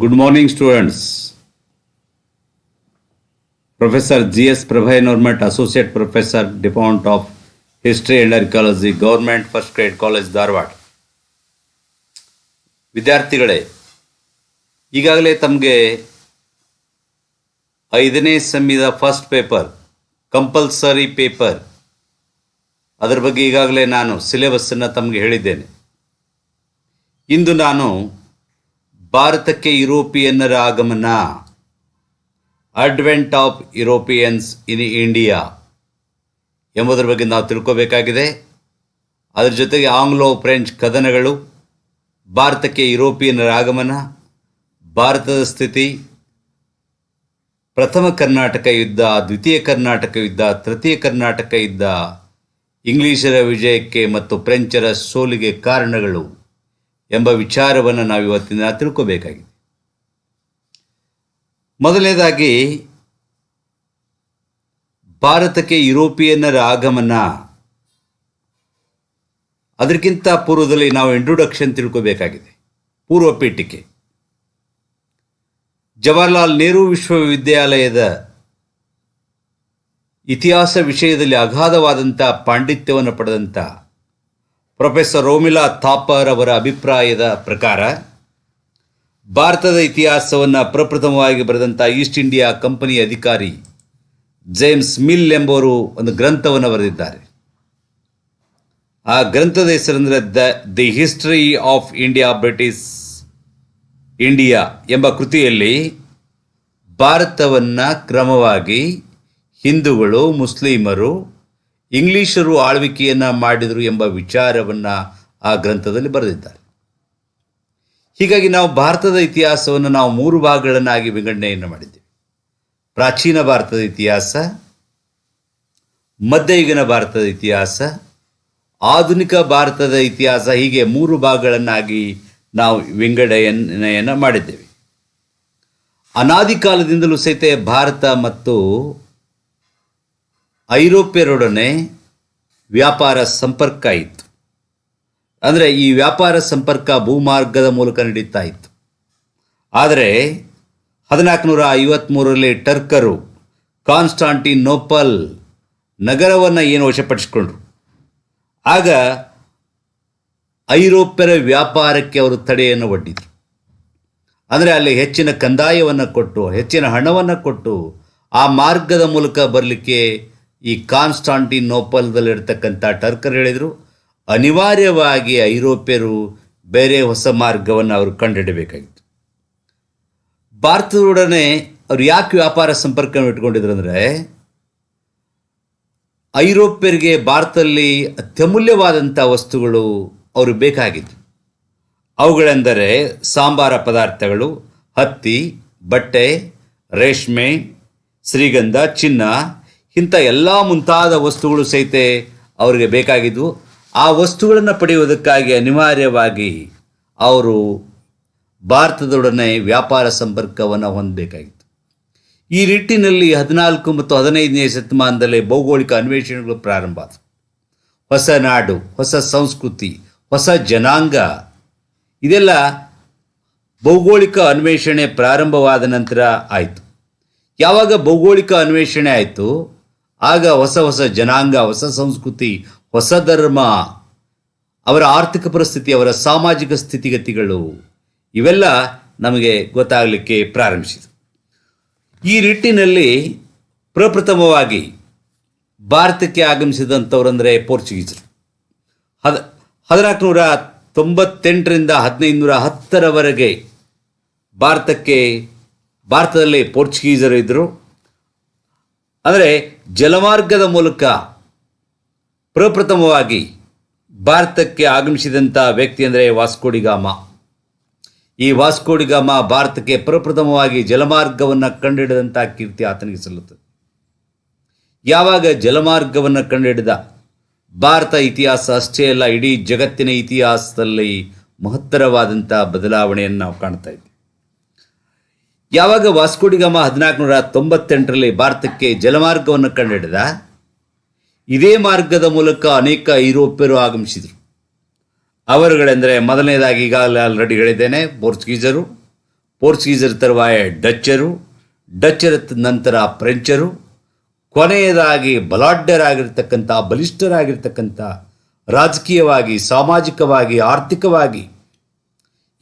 Good morning students professor G S ಪ್ರಭಯ ನೋರ್ಮೆಂಟ್ associate professor department of history and archaeology government first grade college Dharwad ವಿದ್ಯಾರ್ಥಿಗಳೇ, ಈಗಾಗಲೇ ತಮಗೆ ಐದನೇ ಸಮ್ಮಿದ first paper compulsory paper ಅದರ ಬಗ್ಗೆ ಈಗಾಗಲೇ ನಾನು ಸಿಲೆಬಸ್ಸನ್ನು ತಮಗೆ ಹೇಳಿದ್ದೇನೆ. ಇಂದು ನಾನು ಭಾರತಕ್ಕೆ ಯುರೋಪಿಯನ್ನರ ಆಗಮನ. Advent of Europeans in India ಎಂಬುದರ ಬಗ್ಗೆ ನಾವು ತಿಳ್ಕೋಬೇಕಾಗಿದೆ. ಅದರ ಜೊತೆಗೆ ಆಂಗ್ಲೋ ಫ್ರೆಂಚ್ ಕದನಗಳು, ಭಾರತಕ್ಕೆ ಯುರೋಪಿಯನ್ನರ ಆಗಮನ, ಭಾರತದ ಸ್ಥಿತಿ, ಪ್ರಥಮ ಕರ್ನಾಟಕ ಯುದ್ಧ, ದ್ವಿತೀಯ ಕರ್ನಾಟಕ ಯುದ್ಧ, ತೃತೀಯ ಕರ್ನಾಟಕ ಯುದ್ಧ, ಇಂಗ್ಲಿಷರ ವಿಜಯಕ್ಕೆ ಮತ್ತು ಫ್ರೆಂಚರ ಸೋಲಿಗೆ ಕಾರಣಗಳು. ಎಂಬ ವಿಚಾರವನ್ನು ನಾವು ಇವತ್ತಿನ ತಿಳ್ಕೋಬೇಕಾಗಿದೆ. ಮೊದಲನೇದಾಗಿ, ಭಾರತಕ್ಕೆ ಯುರೋಪಿಯನ್ನರ ಆಗಮನ ಅದಕ್ಕಿಂತ ಪೂರ್ವದಲ್ಲಿ ನಾವು ಇಂಟ್ರೊಡಕ್ಷನ್ ತಿಳ್ಕೋಬೇಕಾಗಿದೆ. ಪೂರ್ವ ಪೀಠಿಕೆ ಜವಾಹರ್ಲಾಲ್ ನೆಹರು ವಿಶ್ವವಿದ್ಯಾಲಯದ ಇತಿಹಾಸ ವಿಷಯದಲ್ಲಿ ಅಗಾಧವಾದಂಥ ಪಾಂಡಿತ್ಯವನ್ನು ಪಡೆದಂಥ ಪ್ರೊಫೆಸರ್ ರೋಮಿಲಾ ಥಾಪರ್ ಅವರ ಅಭಿಪ್ರಾಯದ ಪ್ರಕಾರ, ಭಾರತದ ಇತಿಹಾಸವನ್ನು ಪ್ರಪ್ರಥಮವಾಗಿ ಬರೆದಂಥ ಈಸ್ಟ್ ಇಂಡಿಯಾ ಕಂಪನಿ ಅಧಿಕಾರಿ ಜೇಮ್ಸ್ ಮಿಲ್ ಎಂಬುವರು ಒಂದು ಗ್ರಂಥವನ್ನು ಬರೆದಿದ್ದಾರೆ. ಆ ಗ್ರಂಥದ ಹೆಸರೆಂದರೆ the, the history of India, British India ಎಂಬ ಕೃತಿಯಲ್ಲಿ ಭಾರತವನ್ನು ಕ್ರಮವಾಗಿ ಹಿಂದೂಗಳು, ಮುಸ್ಲಿಮರು ಇಂಗ್ಲಿಷರು ಆಳ್ವಿಕೆಯನ್ನು ಮಾಡಿದರು ಎಂಬ ವಿಚಾರವನ್ನು ಆ ಗ್ರಂಥದಲ್ಲಿ ಬರೆದಿದ್ದಾರೆ. ಹೀಗಾಗಿ ನಾವು ಭಾರತದ ಇತಿಹಾಸವನ್ನು ನಾವು ಮೂರು ಭಾಗಗಳನ್ನಾಗಿ ವಿಂಗಡಣೆಯನ್ನು ಮಾಡಿದ್ದೇವೆ. ಪ್ರಾಚೀನ ಭಾರತದ ಇತಿಹಾಸ, ಮಧ್ಯಯುಗನ ಭಾರತದ ಇತಿಹಾಸ, ಆಧುನಿಕ ಭಾರತದ ಇತಿಹಾಸ ಹೀಗೆ ಮೂರು ಭಾಗಗಳನ್ನಾಗಿ ನಾವು ವಿಂಗಡಣೆಯನ್ನು ಮಾಡಿದ್ದೇವೆ. ಅನಾದಿ ಕಾಲದಿಂದಲೂ ಸಹಿತ ಭಾರತ ಮತ್ತು ಐರೋಪ್ಯರೊಡನೆ ವ್ಯಾಪಾರ ಸಂಪರ್ಕ ಇತ್ತು. ಅಂದರೆ ಈ ವ್ಯಾಪಾರ ಸಂಪರ್ಕ ಭೂಮಾರ್ಗದ ಮೂಲಕ ನಡೀತಾ ಇತ್ತು. ಆದರೆ ಹದಿನಾಲ್ಕುನೂರ ಐವತ್ತ್ಮೂರರಲ್ಲಿ ಟರ್ಕರು ಕಾನ್ಸ್ಟಾಂಟಿನೋಪಲ್ ನಗರವನ್ನು ಏನು ವಶಪಡಿಸಿಕೊಂಡ್ರು. ಆಗ ಐರೋಪ್ಯರ ವ್ಯಾಪಾರಕ್ಕೆ ಅವರು ತಡೆಯನ್ನು ಒಡ್ಡಿದರು. ಅಂದರೆ ಅಲ್ಲಿ ಹೆಚ್ಚಿನ ಕಂದಾಯವನ್ನು ಕೊಟ್ಟು, ಹೆಚ್ಚಿನ ಹಣವನ್ನು ಕೊಟ್ಟು ಆ ಮಾರ್ಗದ ಮೂಲಕ ಬರಲಿಕ್ಕೆ ಈ ಕಾನ್ಸ್ಟಾಂಟಿನೋಪಲ್ದಲ್ಲಿರ್ತಕ್ಕಂಥ ಟರ್ಕರ್ ಹೇಳಿದರು, ಅನಿವಾರ್ಯವಾಗಿ ಐರೋಪ್ಯರು ಬೇರೆ ಹೊಸ ಮಾರ್ಗವನ್ನು ಅವರು ಕಂಡುಹಿಡಬೇಕಾಗಿತ್ತು. ಭಾರತದೊಡನೆ ಅವರು ಯಾಕೆ ವ್ಯಾಪಾರ ಸಂಪರ್ಕವನ್ನು ಇಟ್ಕೊಂಡಿದ್ರು ಅಂದರೆ, ಐರೋಪ್ಯರಿಗೆ ಭಾರತದಲ್ಲಿ ಅತ್ಯಮೂಲ್ಯವಾದಂಥ ವಸ್ತುಗಳು ಅವರು ಬೇಕಾಗಿತ್ತು. ಅವುಗಳೆಂದರೆ ಸಾಂಬಾರ ಪದಾರ್ಥಗಳು, ಹತ್ತಿ, ಬಟ್ಟೆ, ರೇಷ್ಮೆ, ಶ್ರೀಗಂಧ, ಚಿನ್ನ ಇಂಥ ಎಲ್ಲ ಮುಂತಾದ ವಸ್ತುಗಳು ಸಹಿತ ಅವರಿಗೆ ಬೇಕಾಗಿದ್ವು. ಆ ವಸ್ತುಗಳನ್ನು ಪಡೆಯುವುದಕ್ಕಾಗಿ ಅನಿವಾರ್ಯವಾಗಿ ಅವರು ಭಾರತದೊಡನೆ ವ್ಯಾಪಾರ ಸಂಪರ್ಕವನ್ನು ಹೊಂದಬೇಕಾಗಿತ್ತು. ಈ ನಿಟ್ಟಿನಲ್ಲಿ ಹದಿನಾಲ್ಕು ಮತ್ತು ಹದಿನೈದನೇ ಶತಮಾನದಲ್ಲಿ ಭೌಗೋಳಿಕ ಅನ್ವೇಷಣೆಗಳು ಪ್ರಾರಂಭ ಆದವು. ಹೊಸ ನಾಡು, ಹೊಸ ಸಂಸ್ಕೃತಿ, ಹೊಸ ಜನಾಂಗ, ಇದೆಲ್ಲ ಭೌಗೋಳಿಕ ಅನ್ವೇಷಣೆ ಪ್ರಾರಂಭವಾದ ನಂತರ ಆಯಿತು. ಯಾವಾಗ ಭೌಗೋಳಿಕ ಅನ್ವೇಷಣೆ ಆಯಿತು ಆಗ ಹೊಸ ಹೊಸ ಜನಾಂಗ, ಹೊಸ ಸಂಸ್ಕೃತಿ, ಹೊಸ ಧರ್ಮ, ಅವರ ಆರ್ಥಿಕ ಪರಿಸ್ಥಿತಿ, ಅವರ ಸಾಮಾಜಿಕ ಸ್ಥಿತಿಗತಿಗಳು ಇವೆಲ್ಲ ನಮಗೆ ಗೊತ್ತಾಗಲಿಕ್ಕೆ ಪ್ರಾರಂಭಿಸಿತು. ಈ ನಿಟ್ಟಿನಲ್ಲಿ ಪ್ರಪ್ರಥಮವಾಗಿ ಭಾರತಕ್ಕೆ ಆಗಮಿಸಿದಂಥವರಂದರೆ ಪೋರ್ಚುಗೀಸರು. ಹದ ಹದಿನಾಲ್ಕು ನೂರ ತೊಂಬತ್ತೆಂಟರಿಂದ ಹದಿನೈದು ನೂರ ಹತ್ತರವರೆಗೆ ಭಾರತಕ್ಕೆ, ಭಾರತದಲ್ಲಿ ಪೋರ್ಚುಗೀಸರು ಇದ್ದರು. ಅಂದರೆ ಜಲಮಾರ್ಗದ ಮೂಲಕ ಪ್ರಪ್ರಥಮವಾಗಿ ಭಾರತಕ್ಕೆ ಆಗಮಿಸಿದಂಥ ವ್ಯಕ್ತಿ ಅಂದರೆ ವಾಸ್ಕೋಡಿಗಾಮ ಈ ವಾಸ್ಕೋಡಿಗಾಮ ಭಾರತಕ್ಕೆ ಪ್ರಪ್ರಥಮವಾಗಿ ಜಲಮಾರ್ಗವನ್ನು ಕಂಡುಹಿಡಿದಂಥ ಕೀರ್ತಿ ಆತನಿಗೆ ಸಲ್ಲುತ್ತದೆ. ಯಾವಾಗ ಜಲಮಾರ್ಗವನ್ನು ಕಂಡುಹಿಡಿದ? ಭಾರತ ಇತಿಹಾಸ ಅಷ್ಟೇ ಅಲ್ಲ, ಇಡೀ ಜಗತ್ತಿನ ಇತಿಹಾಸದಲ್ಲಿ ಮಹತ್ತರವಾದಂಥ ಬದಲಾವಣೆಯನ್ನು ನಾವು ಕಾಣ್ತಾ ಇದ್ದೀವಿ. ಯಾವಾಗ ವಾಸ್ಕೋಡಿಗಮ ಹದಿನಾಲ್ಕು ನೂರ ತೊಂಬತ್ತೆಂಟರಲ್ಲಿ ಭಾರತಕ್ಕೆ ಜಲಮಾರ್ಗವನ್ನು ಕಂಡುಹಿಡಿದ ಇದೇ ಮಾರ್ಗದ ಮೂಲಕ ಅನೇಕ ಐರೋಪ್ಯರು ಆಗಮಿಸಿದರು. ಅವರುಗಳೆಂದರೆ ಮೊದಲನೇದಾಗಿ ಈಗಾಗಲೇ ಆಲ್ರೆಡಿ ಹೇಳಿದ್ದೇನೆ ಪೋರ್ಚುಗೀಸರು, ಪೋರ್ಚುಗೀಸರ್ ತರುವಾಯ ಡಚ್ಚರು, ಡಚ್ಚರ ನಂತರ ಫ್ರೆಂಚರು, ಕೊನೆಯದಾಗಿ ಬಲಾಢ್ಯರಾಗಿರ್ತಕ್ಕಂಥ, ಬಲಿಷ್ಠರಾಗಿರ್ತಕ್ಕಂಥ, ರಾಜಕೀಯವಾಗಿ, ಸಾಮಾಜಿಕವಾಗಿ, ಆರ್ಥಿಕವಾಗಿ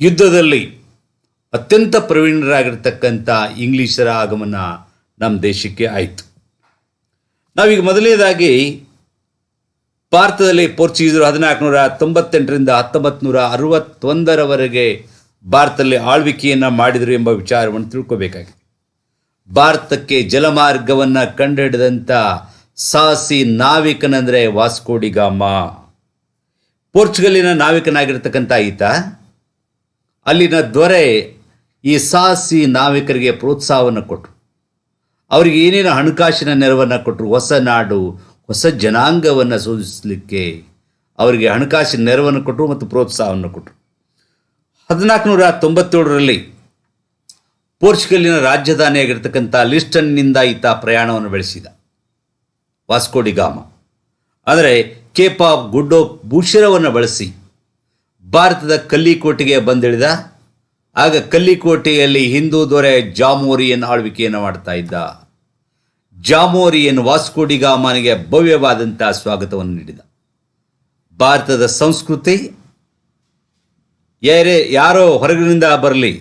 ಯುದ್ಧದಲ್ಲಿ ಅತ್ಯಂತ ಪ್ರವೀಣರಾಗಿರ್ತಕ್ಕಂಥ ಇಂಗ್ಲಿಷರ ಆಗಮನ ನಮ್ಮ ದೇಶಕ್ಕೆ ಆಯಿತು. ನಾವೀಗ ಮೊದಲನೇದಾಗಿ ಭಾರತದಲ್ಲಿ ಪೋರ್ಚುಗೀಸರು ಹದಿನಾಲ್ಕುನೂರ ತೊಂಬತ್ತೆಂಟರಿಂದ ಹತ್ತೊಂಬತ್ತು ನೂರ ಅರವತ್ತೊಂದರವರೆಗೆ ಭಾರತದಲ್ಲಿ ಆಳ್ವಿಕೆಯನ್ನು ಮಾಡಿದರು ಎಂಬ ವಿಚಾರವನ್ನು ತಿಳ್ಕೋಬೇಕಾಗಿದೆ. ಭಾರತಕ್ಕೆ ಜಲಮಾರ್ಗವನ್ನು ಕಂಡುಹಿಡಿದಂಥ ಸಾಹಸಿ ನಾವಿಕನಂದರೆ ವಾಸ್ಕೋಡಿಗಾಮ ಪೋರ್ಚುಗಲಿನ ನಾವಿಕನಾಗಿರ್ತಕ್ಕಂಥ ಈತ, ಅಲ್ಲಿನ ದೊರೆ ಈ ಸಾಹಸಿ ನಾವಿಕರಿಗೆ ಪ್ರೋತ್ಸಾಹವನ್ನು ಕೊಟ್ಟರು ಅವರಿಗೆ ಏನೇನು ಹಣಕಾಸಿನ ನೆರವನ್ನು ಕೊಟ್ಟರು ಹೊಸ ನಾಡು, ಹೊಸ ಜನಾಂಗವನ್ನು ಸೂಚಿಸಲಿಕ್ಕೆ ಅವರಿಗೆ ಹಣಕಾಸಿನ ನೆರವನ್ನು ಕೊಟ್ಟರು ಮತ್ತು ಪ್ರೋತ್ಸಾಹವನ್ನು ಕೊಟ್ಟರು ಹದಿನಾಲ್ಕು ನೂರ ತೊಂಬತ್ತೇಳರಲ್ಲಿ ಪೋರ್ಚುಗಲ್ಲಿನ ರಾಜಧಾನಿಯಾಗಿರ್ತಕ್ಕಂಥ ಲಿಸ್ಟನ್ನಿಂದ ಈತ ಪ್ರಯಾಣವನ್ನು ಬೆಳೆಸಿದ. ವಾಸ್ಕೋಡಿಗಾಮ ಅಂದರೆ ಕೇಪ್ ಆಫ್ ಗುಡ್ ಆಫ್ ಬಳಸಿ ಭಾರತದ ಕಲ್ಲಿಕೋಟೆಗೆ ಬಂದಿಳಿದ ಆಗ ಕಲ್ಲಿಕೋಟೆಯಲ್ಲಿ ಹಿಂದೂ ದೊರೆ ಜಾಮೋರಿಯನ್ ಆಳ್ವಿಕೆಯನ್ನು ಮಾಡ್ತಾ ಇದ್ದ. ಜಾಮೋರಿಯನ್ ವಾಸ್ಕೋಡಿಗಾಮನಿಗೆ ಭವ್ಯವಾದಂತಹ ಸ್ವಾಗತವನ್ನು ನೀಡಿದ. ಭಾರತದ ಸಂಸ್ಕೃತಿ, ಯಾರೇ, ಯಾರೋ ಹೊರಗಿನಿಂದ ಬರಲಿ,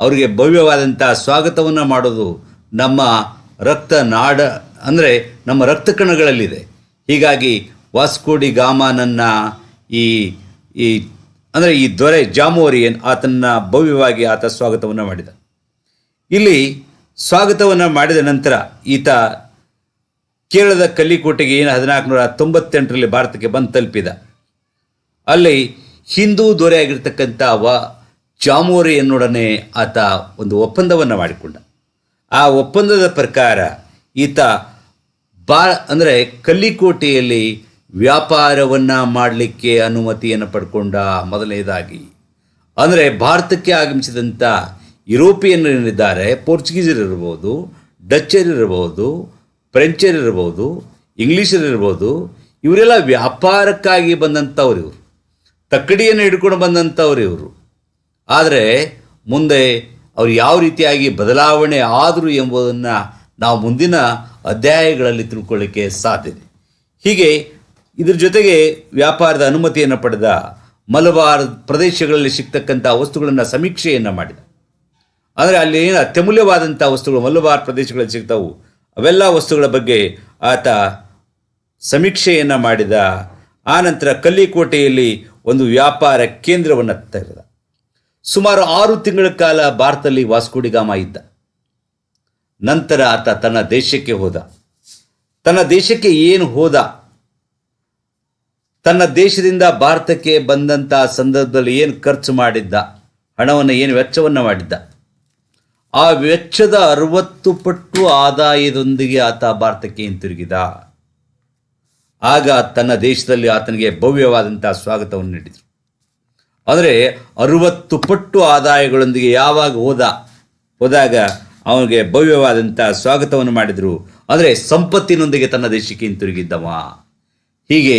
ಅವರಿಗೆ ಭವ್ಯವಾದಂಥ ಸ್ವಾಗತವನ್ನು ಮಾಡೋದು ನಮ್ಮ ರಕ್ತ ನಾಡ, ಅಂದರೆ ನಮ್ಮ ರಕ್ತ ಕಣಗಳಲ್ಲಿದೆ. ಹೀಗಾಗಿ ವಾಸ್ಕೋಡಿ ಗಾಮನನ್ನು ಈ ಈ ಅಂದರೆ ಈ ದೊರೆ ಜಾಮೋರಿಯನ್ ಆತನ ಭವ್ಯವಾಗಿ ಆತ ಸ್ವಾಗತವನ್ನು ಮಾಡಿದ. ಇಲ್ಲಿ ಸ್ವಾಗತವನ್ನು ಮಾಡಿದ ನಂತರ ಈತ ಕೇರಳದ ಕಲ್ಲಿಕೋಟೆಗೆ ಏನು ಹದಿನಾಲ್ಕು ನೂರ ತೊಂಬತ್ತೆಂಟರಲ್ಲಿ ಭಾರತಕ್ಕೆ ಬಂದು ತಲುಪಿದ. ಅಲ್ಲಿ ಹಿಂದೂ ದೊರೆಯಾಗಿರ್ತಕ್ಕಂಥ ವ ಜಾಮೋರಿಯನ್ನೊಡನೆ ಆತ ಒಂದು ಒಪ್ಪಂದವನ್ನು ಮಾಡಿಕೊಂಡ. ಆ ಒಪ್ಪಂದದ ಪ್ರಕಾರ ಈತ ಬಾ ಅಂದರೆ ಕಲ್ಲಿಕೋಟೆಯಲ್ಲಿ ವ್ಯಾಪಾರವನ್ನು ಮಾಡಲಿಕ್ಕೆ ಅನುಮತಿಯನ್ನು ಪಡ್ಕೊಂಡ ಮೊದಲನೇದಾಗಿ. ಅಂದರೆ ಭಾರತಕ್ಕೆ ಆಗಮಿಸಿದಂಥ ಯುರೋಪಿಯನ್ನರಿದ್ದಾರೆ ಪೋರ್ಚುಗೀಸರಿರ್ಬೋದು ಡಚ್ಚರಿರ್ಬೋದು ಫ್ರೆಂಚರಿರ್ಬೋದು, ಇಂಗ್ಲೀಷರಿರ್ಬೋದು, ಇವರೆಲ್ಲ ವ್ಯಾಪಾರಕ್ಕಾಗಿ ಬಂದಂಥವ್ರು ಇವರು. ತಕ್ಕಡಿಯನ್ನು ಹಿಡ್ಕೊಂಡು ಬಂದಂಥವ್ರು ಇವರು. ಆದರೆ ಮುಂದೆ ಅವರು ಯಾವ ರೀತಿಯಾಗಿ ಬದಲಾವಣೆ ಆದರು ಎಂಬುದನ್ನು ನಾವು ಮುಂದಿನ ಅಧ್ಯಾಯಗಳಲ್ಲಿ ತಿಳ್ಕೊಳ್ಳಿಕ್ಕೆ ಸಾಧ್ಯತೆ ಹೀಗೆ ಇದ್ರ ಜೊತೆಗೆ ವ್ಯಾಪಾರದ ಅನುಮತಿಯನ್ನು ಪಡೆದ ಮಲಬಾರ್ ಪ್ರದೇಶಗಳಲ್ಲಿ ಸಿಗ್ತಕ್ಕಂಥ ವಸ್ತುಗಳನ್ನು ಸಮೀಕ್ಷೆಯನ್ನು ಮಾಡಿದ. ಅಂದರೆ ಅಲ್ಲಿ ಏನು ಅತ್ಯಮೂಲ್ಯವಾದಂಥ ವಸ್ತುಗಳು, ಮಲಬಾರ್ ಪ್ರದೇಶಗಳಲ್ಲಿ ಸಿಗ್ತಾವು, ಅವೆಲ್ಲ ವಸ್ತುಗಳ ಬಗ್ಗೆ ಆತ ಸಮೀಕ್ಷೆಯನ್ನು ಮಾಡಿದ. ಆನಂತರ ಕಲ್ಲಿಕೋಟೆಯಲ್ಲಿ ಒಂದು ವ್ಯಾಪಾರ ಕೇಂದ್ರವನ್ನು ತೆರೆದ. ಸುಮಾರು ಆರು ತಿಂಗಳ ಕಾಲ ಭಾರತದಲ್ಲಿ ವಾಸ್ಕೋಡಿಗಾಮ ಇದ್ದ. ನಂತರ ಆತ ತನ್ನ ದೇಶಕ್ಕೆ ಹೋದ. ತನ್ನ ದೇಶಕ್ಕೆ ಏನು ಹೋದ? ತನ್ನ ದೇಶದಿಂದ ಭಾರತಕ್ಕೆ ಬಂದಂಥ ಸಂದರ್ಭದಲ್ಲಿ ಏನು ಖರ್ಚು ಮಾಡಿದ್ದ, ಹಣವನ್ನು ಏನು ವೆಚ್ಚವನ್ನು ಮಾಡಿದ್ದ. ಆ ವೆಚ್ಚದ ಅರವತ್ತು ಪಟ್ಟು ಆದಾಯದೊಂದಿಗೆ ಆತ ಭಾರತಕ್ಕೆ ಹಿಂತಿರುಗಿದ ಆಗ ತನ್ನ ದೇಶದಲ್ಲಿ ಆತನಿಗೆ ಭವ್ಯವಾದಂಥ ಸ್ವಾಗತವನ್ನು ನೀಡಿದರು. ಆದರೆ ಅರುವತ್ತು ಪಟ್ಟು ಆದಾಯಗಳೊಂದಿಗೆ ಯಾವಾಗ ಹೋದ, ಹೋದಾಗ ಅವನಿಗೆ ಭವ್ಯವಾದಂಥ ಸ್ವಾಗತವನ್ನು ಮಾಡಿದರು. ಅಂದರೆ ಸಂಪತ್ತಿನೊಂದಿಗೆ ತನ್ನ ದೇಶಕ್ಕೆ ಹಿಂತಿರುಗಿದ್ದವ ಹೀಗೆ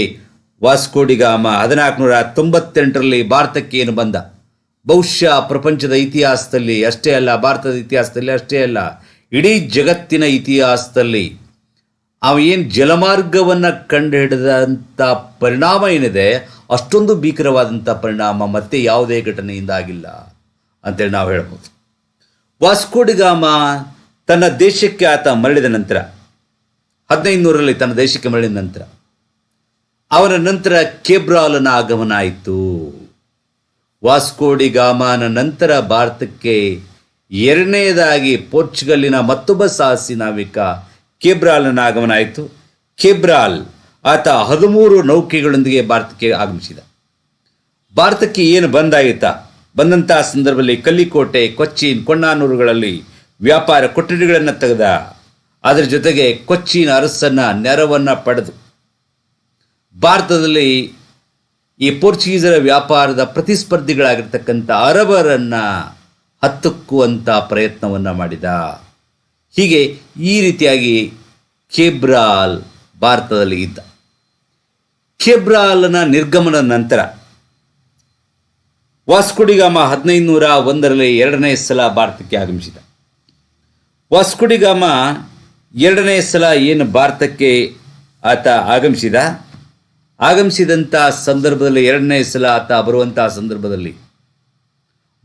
ವಾಸ್ಕೋಡಿಗಾಮ ಹದಿನಾಲ್ಕು ನೂರ ತೊಂಬತ್ತೆಂಟರಲ್ಲಿ ಭಾರತಕ್ಕೆ ಏನು ಬಂದ? ಬಹುಶಃ ಪ್ರಪಂಚದ ಇತಿಹಾಸದಲ್ಲಿ ಅಷ್ಟೇ ಅಲ್ಲ, ಭಾರತದ ಇತಿಹಾಸದಲ್ಲಿ ಅಷ್ಟೇ ಅಲ್ಲ, ಇಡೀ ಜಗತ್ತಿನ ಇತಿಹಾಸದಲ್ಲಿ ಅವ ಏನು ಜಲಮಾರ್ಗವನ್ನು ಕಂಡುಹಿಡಿದಂಥ ಪರಿಣಾಮ ಏನಿದೆ, ಅಷ್ಟೊಂದು ಭೀಕರವಾದಂಥ ಪರಿಣಾಮ ಮತ್ತೆ ಯಾವುದೇ ಘಟನೆಯಿಂದ ಆಗಿಲ್ಲ ಅಂತೇಳಿ ನಾವು ಹೇಳ್ಬೋದು. ವಾಸ್ಕೋಡಿಗಾಮ ತನ್ನ ದೇಶಕ್ಕೆ ಆತ ಮರಳಿದ ನಂತರ ಹದಿನೈದು ನೂರಲ್ಲಿ ತನ್ನ ದೇಶಕ್ಕೆ ಮರಳಿದ ನಂತರ ಅವನ ನಂತರ ಕೇಬ್ರಾಲನ ಆಗಮನ ಆಯಿತು ವಾಸ್ಕೋಡಿ ಗಾಮನ ನಂತರ ಭಾರತಕ್ಕೆ ಎರಡನೆಯದಾಗಿ ಪೋರ್ಚುಗಲ್ಲಿನ ಮತ್ತೊಬ್ಬ ಸಾಹಸಿ ನಾವಿಕ ಕೇಬ್ರಾಲನ ಆಗಮನ ಆಯಿತು ಕೇಬ್ರಾಲ್ ಆತ ಹದಿಮೂರು ನೌಕೆಗಳೊಂದಿಗೆ ಭಾರತಕ್ಕೆ ಆಗಮಿಸಿದ. ಭಾರತಕ್ಕೆ ಏನು ಬಂದಾಯಿತ? ಬಂದಂತಹ ಸಂದರ್ಭದಲ್ಲಿ ಕಲ್ಲಿಕೋಟೆ, ಕೊಚ್ಚಿನ್, ಕೊಣ್ಣಾನೂರುಗಳಲ್ಲಿ ವ್ಯಾಪಾರ ಕೊಠಡಿಗಳನ್ನು ತೆಗೆದ. ಅದರ ಜೊತೆಗೆ ಕೊಚ್ಚಿನ ಅರಸನ ನೆರವನ್ನು ಪಡೆದು. ಭಾರತದಲ್ಲಿ ಈ ಪೋರ್ಚುಗೀಸರ ವ್ಯಾಪಾರದ ಪ್ರತಿಸ್ಪರ್ಧಿಗಳಾಗಿರ್ತಕ್ಕಂಥ ಅರಬರನ್ನು ಹತ್ತಕ್ಕುವಂಥ ಪ್ರಯತ್ನವನ್ನು ಮಾಡಿದ. ಹೀಗೆ ಈ ರೀತಿಯಾಗಿ ಕೇಬ್ರಾಲ್ ಭಾರತದಲ್ಲಿ ಇದ್ದ. ಕೇಬ್ರಾಲ್ನ ನಿರ್ಗಮನ ನಂತರ ವಾಸ್ಕುಡಿಗಾಮ ಹದಿನೈದುನೂರ ಒಂದರಲ್ಲಿ ಎರಡನೇ ಸಲ ಭಾರತಕ್ಕೆ ಆಗಮಿಸಿದ. ವಾಸ್ಕುಡಿಗಾಮ ಎರಡನೇ ಸಲ ಏನು ಭಾರತಕ್ಕೆ ಆತ ಆಗಮಿಸಿದ? ಆಗಮಿಸಿದಂಥ ಸಂದರ್ಭದಲ್ಲಿ ಎರಡನೇ ಸಲ ಆತ ಬರುವಂತಹ ಸಂದರ್ಭದಲ್ಲಿ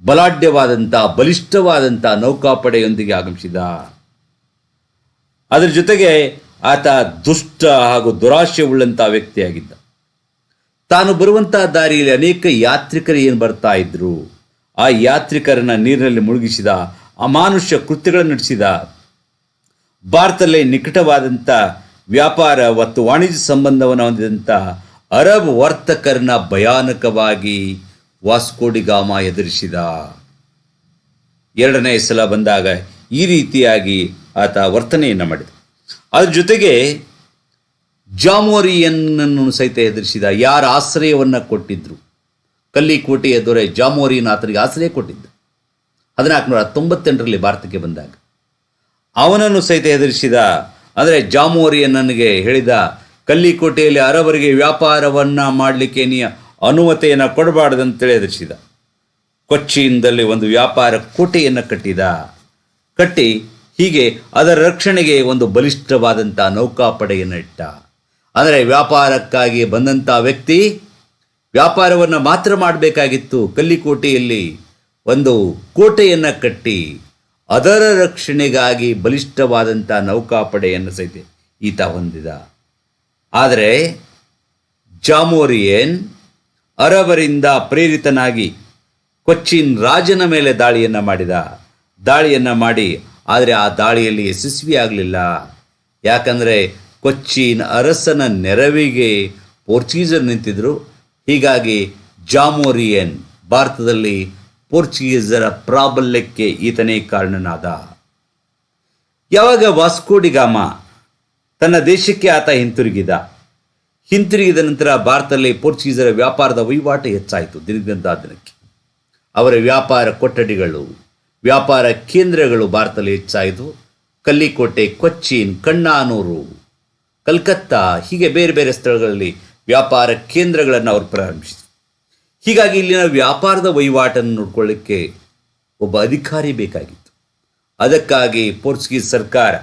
ಬಲಾಢ್ಯವಾದಂಥ ಬಲಿಷ್ಠವಾದಂಥ ನೌಕಾಪಡೆಯೊಂದಿಗೆ ಆಗಮಿಸಿದ. ಅದರ ಜೊತೆಗೆ ಆತ ದುಷ್ಟ ಹಾಗೂ ದುರಾಶೆ ಉಳ್ಳಂಥ ವ್ಯಕ್ತಿಯಾಗಿದ್ದ. ತಾನು ಬರುವಂತಹ ದಾರಿಯಲ್ಲಿ ಅನೇಕ ಯಾತ್ರಿಕರು ಏನು ಬರ್ತಾ ಇದ್ರು. ಆ ಯಾತ್ರಿಕರನ್ನ ನೀರಿನಲ್ಲಿ ಮುಳುಗಿಸಿದ, ಅಮಾನುಷ್ಯ ಕೃತ್ಯಗಳನ್ನು ನಡೆಸಿದ. ಭಾರತದಲ್ಲಿ ನಿಕಟವಾದಂಥ ವ್ಯಾಪಾರ ಮತ್ತು ವಾಣಿಜ್ಯ ಸಂಬಂಧವನ್ನು ಹೊಂದಿದಂಥ ಅರಬ್ ವರ್ತಕರನ್ನ ಭಯಾನಕವಾಗಿ ವಾಸ್ಕೋಡಿಗಾಮ ಎದುರಿಸಿದ. ಎರಡನೇ ಸಲ ಬಂದಾಗ ಈ ರೀತಿಯಾಗಿ ಆತ ವರ್ತನೆಯನ್ನು ಮಾಡಿದ. ಅದ್ರ ಜೊತೆಗೆ ಜಾಮೋರಿಯನ್ನನ್ನು ಸಹಿತ ಎದುರಿಸಿದ ಯಾರ ಆಶ್ರಯವನ್ನು ಕೊಟ್ಟಿದ್ರು? ಕಲ್ಲಿಕೋಟೆಯ ದೊರೆ ಜಾಮೋರಿಯನ್ ಆತನಿಗೆ ಆಶ್ರಯ ಕೊಟ್ಟಿದ್ದ. ಹದಿನಾಲ್ಕುನೂರ ತೊಂಬತ್ತೆಂಟರಲ್ಲಿ ಭಾರತಕ್ಕೆ ಬಂದಾಗ. ಅವನನ್ನು ಸಹಿತ ಎದುರಿಸಿದ, ಅಂದರೆ ಜಾಮೋರಿಯನ್ನನಿಗೆ ಹೇಳಿದ ಕಲ್ಲಿಕೋಟೆಯಲ್ಲಿ ಅರವರಿಗೆ ವ್ಯಾಪಾರವನ್ನು ಮಾಡಲಿಕ್ಕೆ ನೀ ಅನುಮತಿಯನ್ನು ಕೊಡಬಾರ್ದಂತೇಳಿ ಎದುರಿಸಿದ ಕೊಚ್ಚಿಯಿಂದಲೇ ಒಂದು ವ್ಯಾಪಾರ ಕೋಟೆಯನ್ನು ಕಟ್ಟಿದ. ಕಟ್ಟಿ ಹೀಗೆ ಅದರ ರಕ್ಷಣೆಗೆ ಒಂದು ಬಲಿಷ್ಠವಾದಂಥ ನೌಕಾಪಡೆಯನ್ನು ಇಟ್ಟ. ಅಂದರೆ ವ್ಯಾಪಾರಕ್ಕಾಗಿ ಬಂದಂಥ ವ್ಯಕ್ತಿ ವ್ಯಾಪಾರವನ್ನು ಮಾತ್ರ ಮಾಡಬೇಕಾಗಿತ್ತು. ಕಲ್ಲಿಕೋಟೆಯಲ್ಲಿ ಒಂದು ಕೋಟೆಯನ್ನು ಕಟ್ಟಿ ಅದರ ರಕ್ಷಣೆಗಾಗಿ ಬಲಿಷ್ಠವಾದಂಥ ನೌಕಾಪಡೆಯನ್ನು ಸಹಿತ ಈತ ಹೊಂದಿದ. ಆದರೆ ಜಾಮೋರಿಯನ್ ಅರಬರಿಂದ ಪ್ರೇರಿತನಾಗಿ ಕೊಚ್ಚಿನ್ ರಾಜನ ಮೇಲೆ ದಾಳಿಯನ್ನು ಮಾಡಿದ. ದಾಳಿಯನ್ನು ಮಾಡಿ, ಆದರೆ ಆ ದಾಳಿಯಲ್ಲಿ ಯಶಸ್ವಿಯಾಗಲಿಲ್ಲ. ಯಾಕಂದರೆ ಕೊಚ್ಚಿನ್ ಅರಸನ ನೆರವಿಗೆ ಪೋರ್ಚುಗೀಸರು ನಿಂತಿದ್ದರು ಹೀಗಾಗಿ ಜಾಮೋರಿಯನ್ ಭಾರತದಲ್ಲಿ ಪೋರ್ಚುಗೀಸರ ಪ್ರಾಬಲ್ಯಕ್ಕೆ ಈತನೇ ಕಾರಣನಾದ. ಯಾವಾಗ ವಾಸ್ಕೋಡಿಗಾಮ ತನ್ನ ದೇಶಕ್ಕೆ ಆತ ಹಿಂತಿರುಗಿದ. ಹಿಂತಿರುಗಿದ ನಂತರ ಭಾರತದಲ್ಲಿ ಪೋರ್ಚುಗೀಸರ ವ್ಯಾಪಾರದ ವಹಿವಾಟು ಹೆಚ್ಚಾಯಿತು ದಿನದಿಂದ ದಿನಕ್ಕೆ. ಅವರ ವ್ಯಾಪಾರ ಕೊಠಡಿಗಳು, ವ್ಯಾಪಾರ ಕೇಂದ್ರಗಳು ಭಾರತದಲ್ಲಿ ಹೆಚ್ಚಾಯಿತು. ಕಲ್ಲಿಕೋಟೆ, ಕೊಚ್ಚಿನ್, ಕಣ್ಣಾನೂರು, ಕಲ್ಕತ್ತಾ ಹೀಗೆ ಬೇರೆ ಬೇರೆ ಸ್ಥಳಗಳಲ್ಲಿ ವ್ಯಾಪಾರ ಕೇಂದ್ರಗಳನ್ನು ಅವರು ಪ್ರಾರಂಭಿಸಿದರು. ಹೀಗಾಗಿ ಇಲ್ಲಿನ ವ್ಯಾಪಾರದ ವಹಿವಾಟನ್ನು ನೋಡ್ಕೊಳ್ಳಿಕ್ಕೆ ಒಬ್ಬ ಅಧಿಕಾರಿ ಬೇಕಾಗಿತ್ತು. ಅದಕ್ಕಾಗಿ ಪೋರ್ಚುಗೀಸ್ ಸರ್ಕಾರ